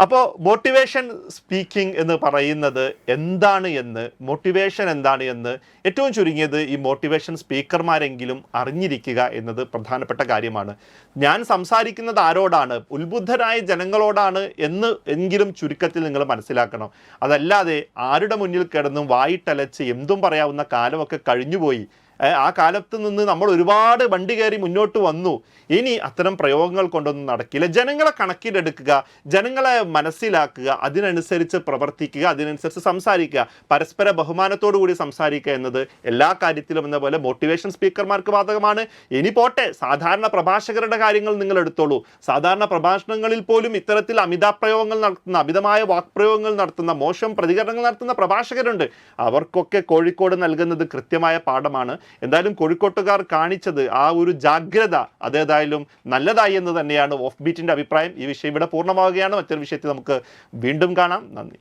അപ്പോൾ മോട്ടിവേഷൻ സ്പീക്കിംഗ് എന്ന് പറയുന്നത് എന്താണ് എന്ന് മോട്ടിവേഷൻ എന്താണ് എന്ന് ഏറ്റവും ചുരുങ്ങിയത് ഈ മോട്ടിവേഷൻ സ്പീക്കർമാരെങ്കിലും അറിഞ്ഞിരിക്കുക എന്നത് പ്രധാനപ്പെട്ട കാര്യമാണ്. ഞാൻ സംസാരിക്കുന്നത് ആരോടാണ്? ഉത്ബുദ്ധരായ ജനങ്ങളോടാണ് എന്ന് എങ്കിലും ചുരുക്കത്തിൽ നിങ്ങൾ മനസ്സിലാക്കണം. അതല്ലാതെ ആരുടെ മുന്നിൽ കിടന്നും വായിട്ടലച്ച് എന്തും പറയാവുന്ന കാലമൊക്കെ കഴിഞ്ഞുപോയി. ആ കാലത്ത് നിന്ന് നമ്മൾ ഒരുപാട് വണ്ടി കയറി മുന്നോട്ട് വന്നു. ഇനി അത്തരം പ്രയോഗങ്ങൾ കൊണ്ടൊന്നും നടക്കില്ല. ജനങ്ങളെ കണക്കിലെടുക്കുക ജനങ്ങളെ മനസ്സിലാക്കുക അതിനനുസരിച്ച് പ്രവർത്തിക്കുക അതിനനുസരിച്ച് സംസാരിക്കുക പരസ്പര ബഹുമാനത്തോടു കൂടി സംസാരിക്കുക എന്നത് എല്ലാ കാര്യത്തിലും എന്ന പോലെ മോട്ടിവേഷൻ സ്പീക്കർമാർക്ക് ബാധകമാണ്. ഇനി പോട്ടെ സാധാരണ പ്രഭാഷകരുടെ കാര്യങ്ങൾ നിങ്ങൾ എടുത്തോളൂ. സാധാരണ പ്രഭാഷണങ്ങളിൽ പോലും ഇത്തരത്തിൽ അമിതാപ്രയോഗങ്ങൾ നടത്തുന്ന അമിതമായ വാക്പ്രയോഗങ്ങൾ നടത്തുന്ന മോശം പ്രതികരണങ്ങൾ നടത്തുന്ന പ്രഭാഷകരുണ്ട്. അവർക്കൊക്കെ കോഴിക്കോട് നൽകുന്നത് കൃത്യമായ പാഠമാണ്. എന്തായാലും കോഴിക്കോട്ടുകാർ കാണിച്ചത് ആ ഒരു ജാഗ്രത അതേതായാലും നല്ലതായി എന്ന് തന്നെയാണ് ഓഫ് ബീറ്റിന്റെ അഭിപ്രായം. ഈ വിഷയം ഇവിടെ പൂർണമാവുകയാണ്. മറ്റൊരു വിഷയത്തിൽ നമുക്ക് വീണ്ടും കാണാം. നന്ദി.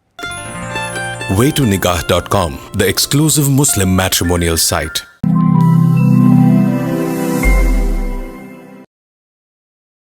Waytonikah.com, the exclusive Muslim matrimonial site.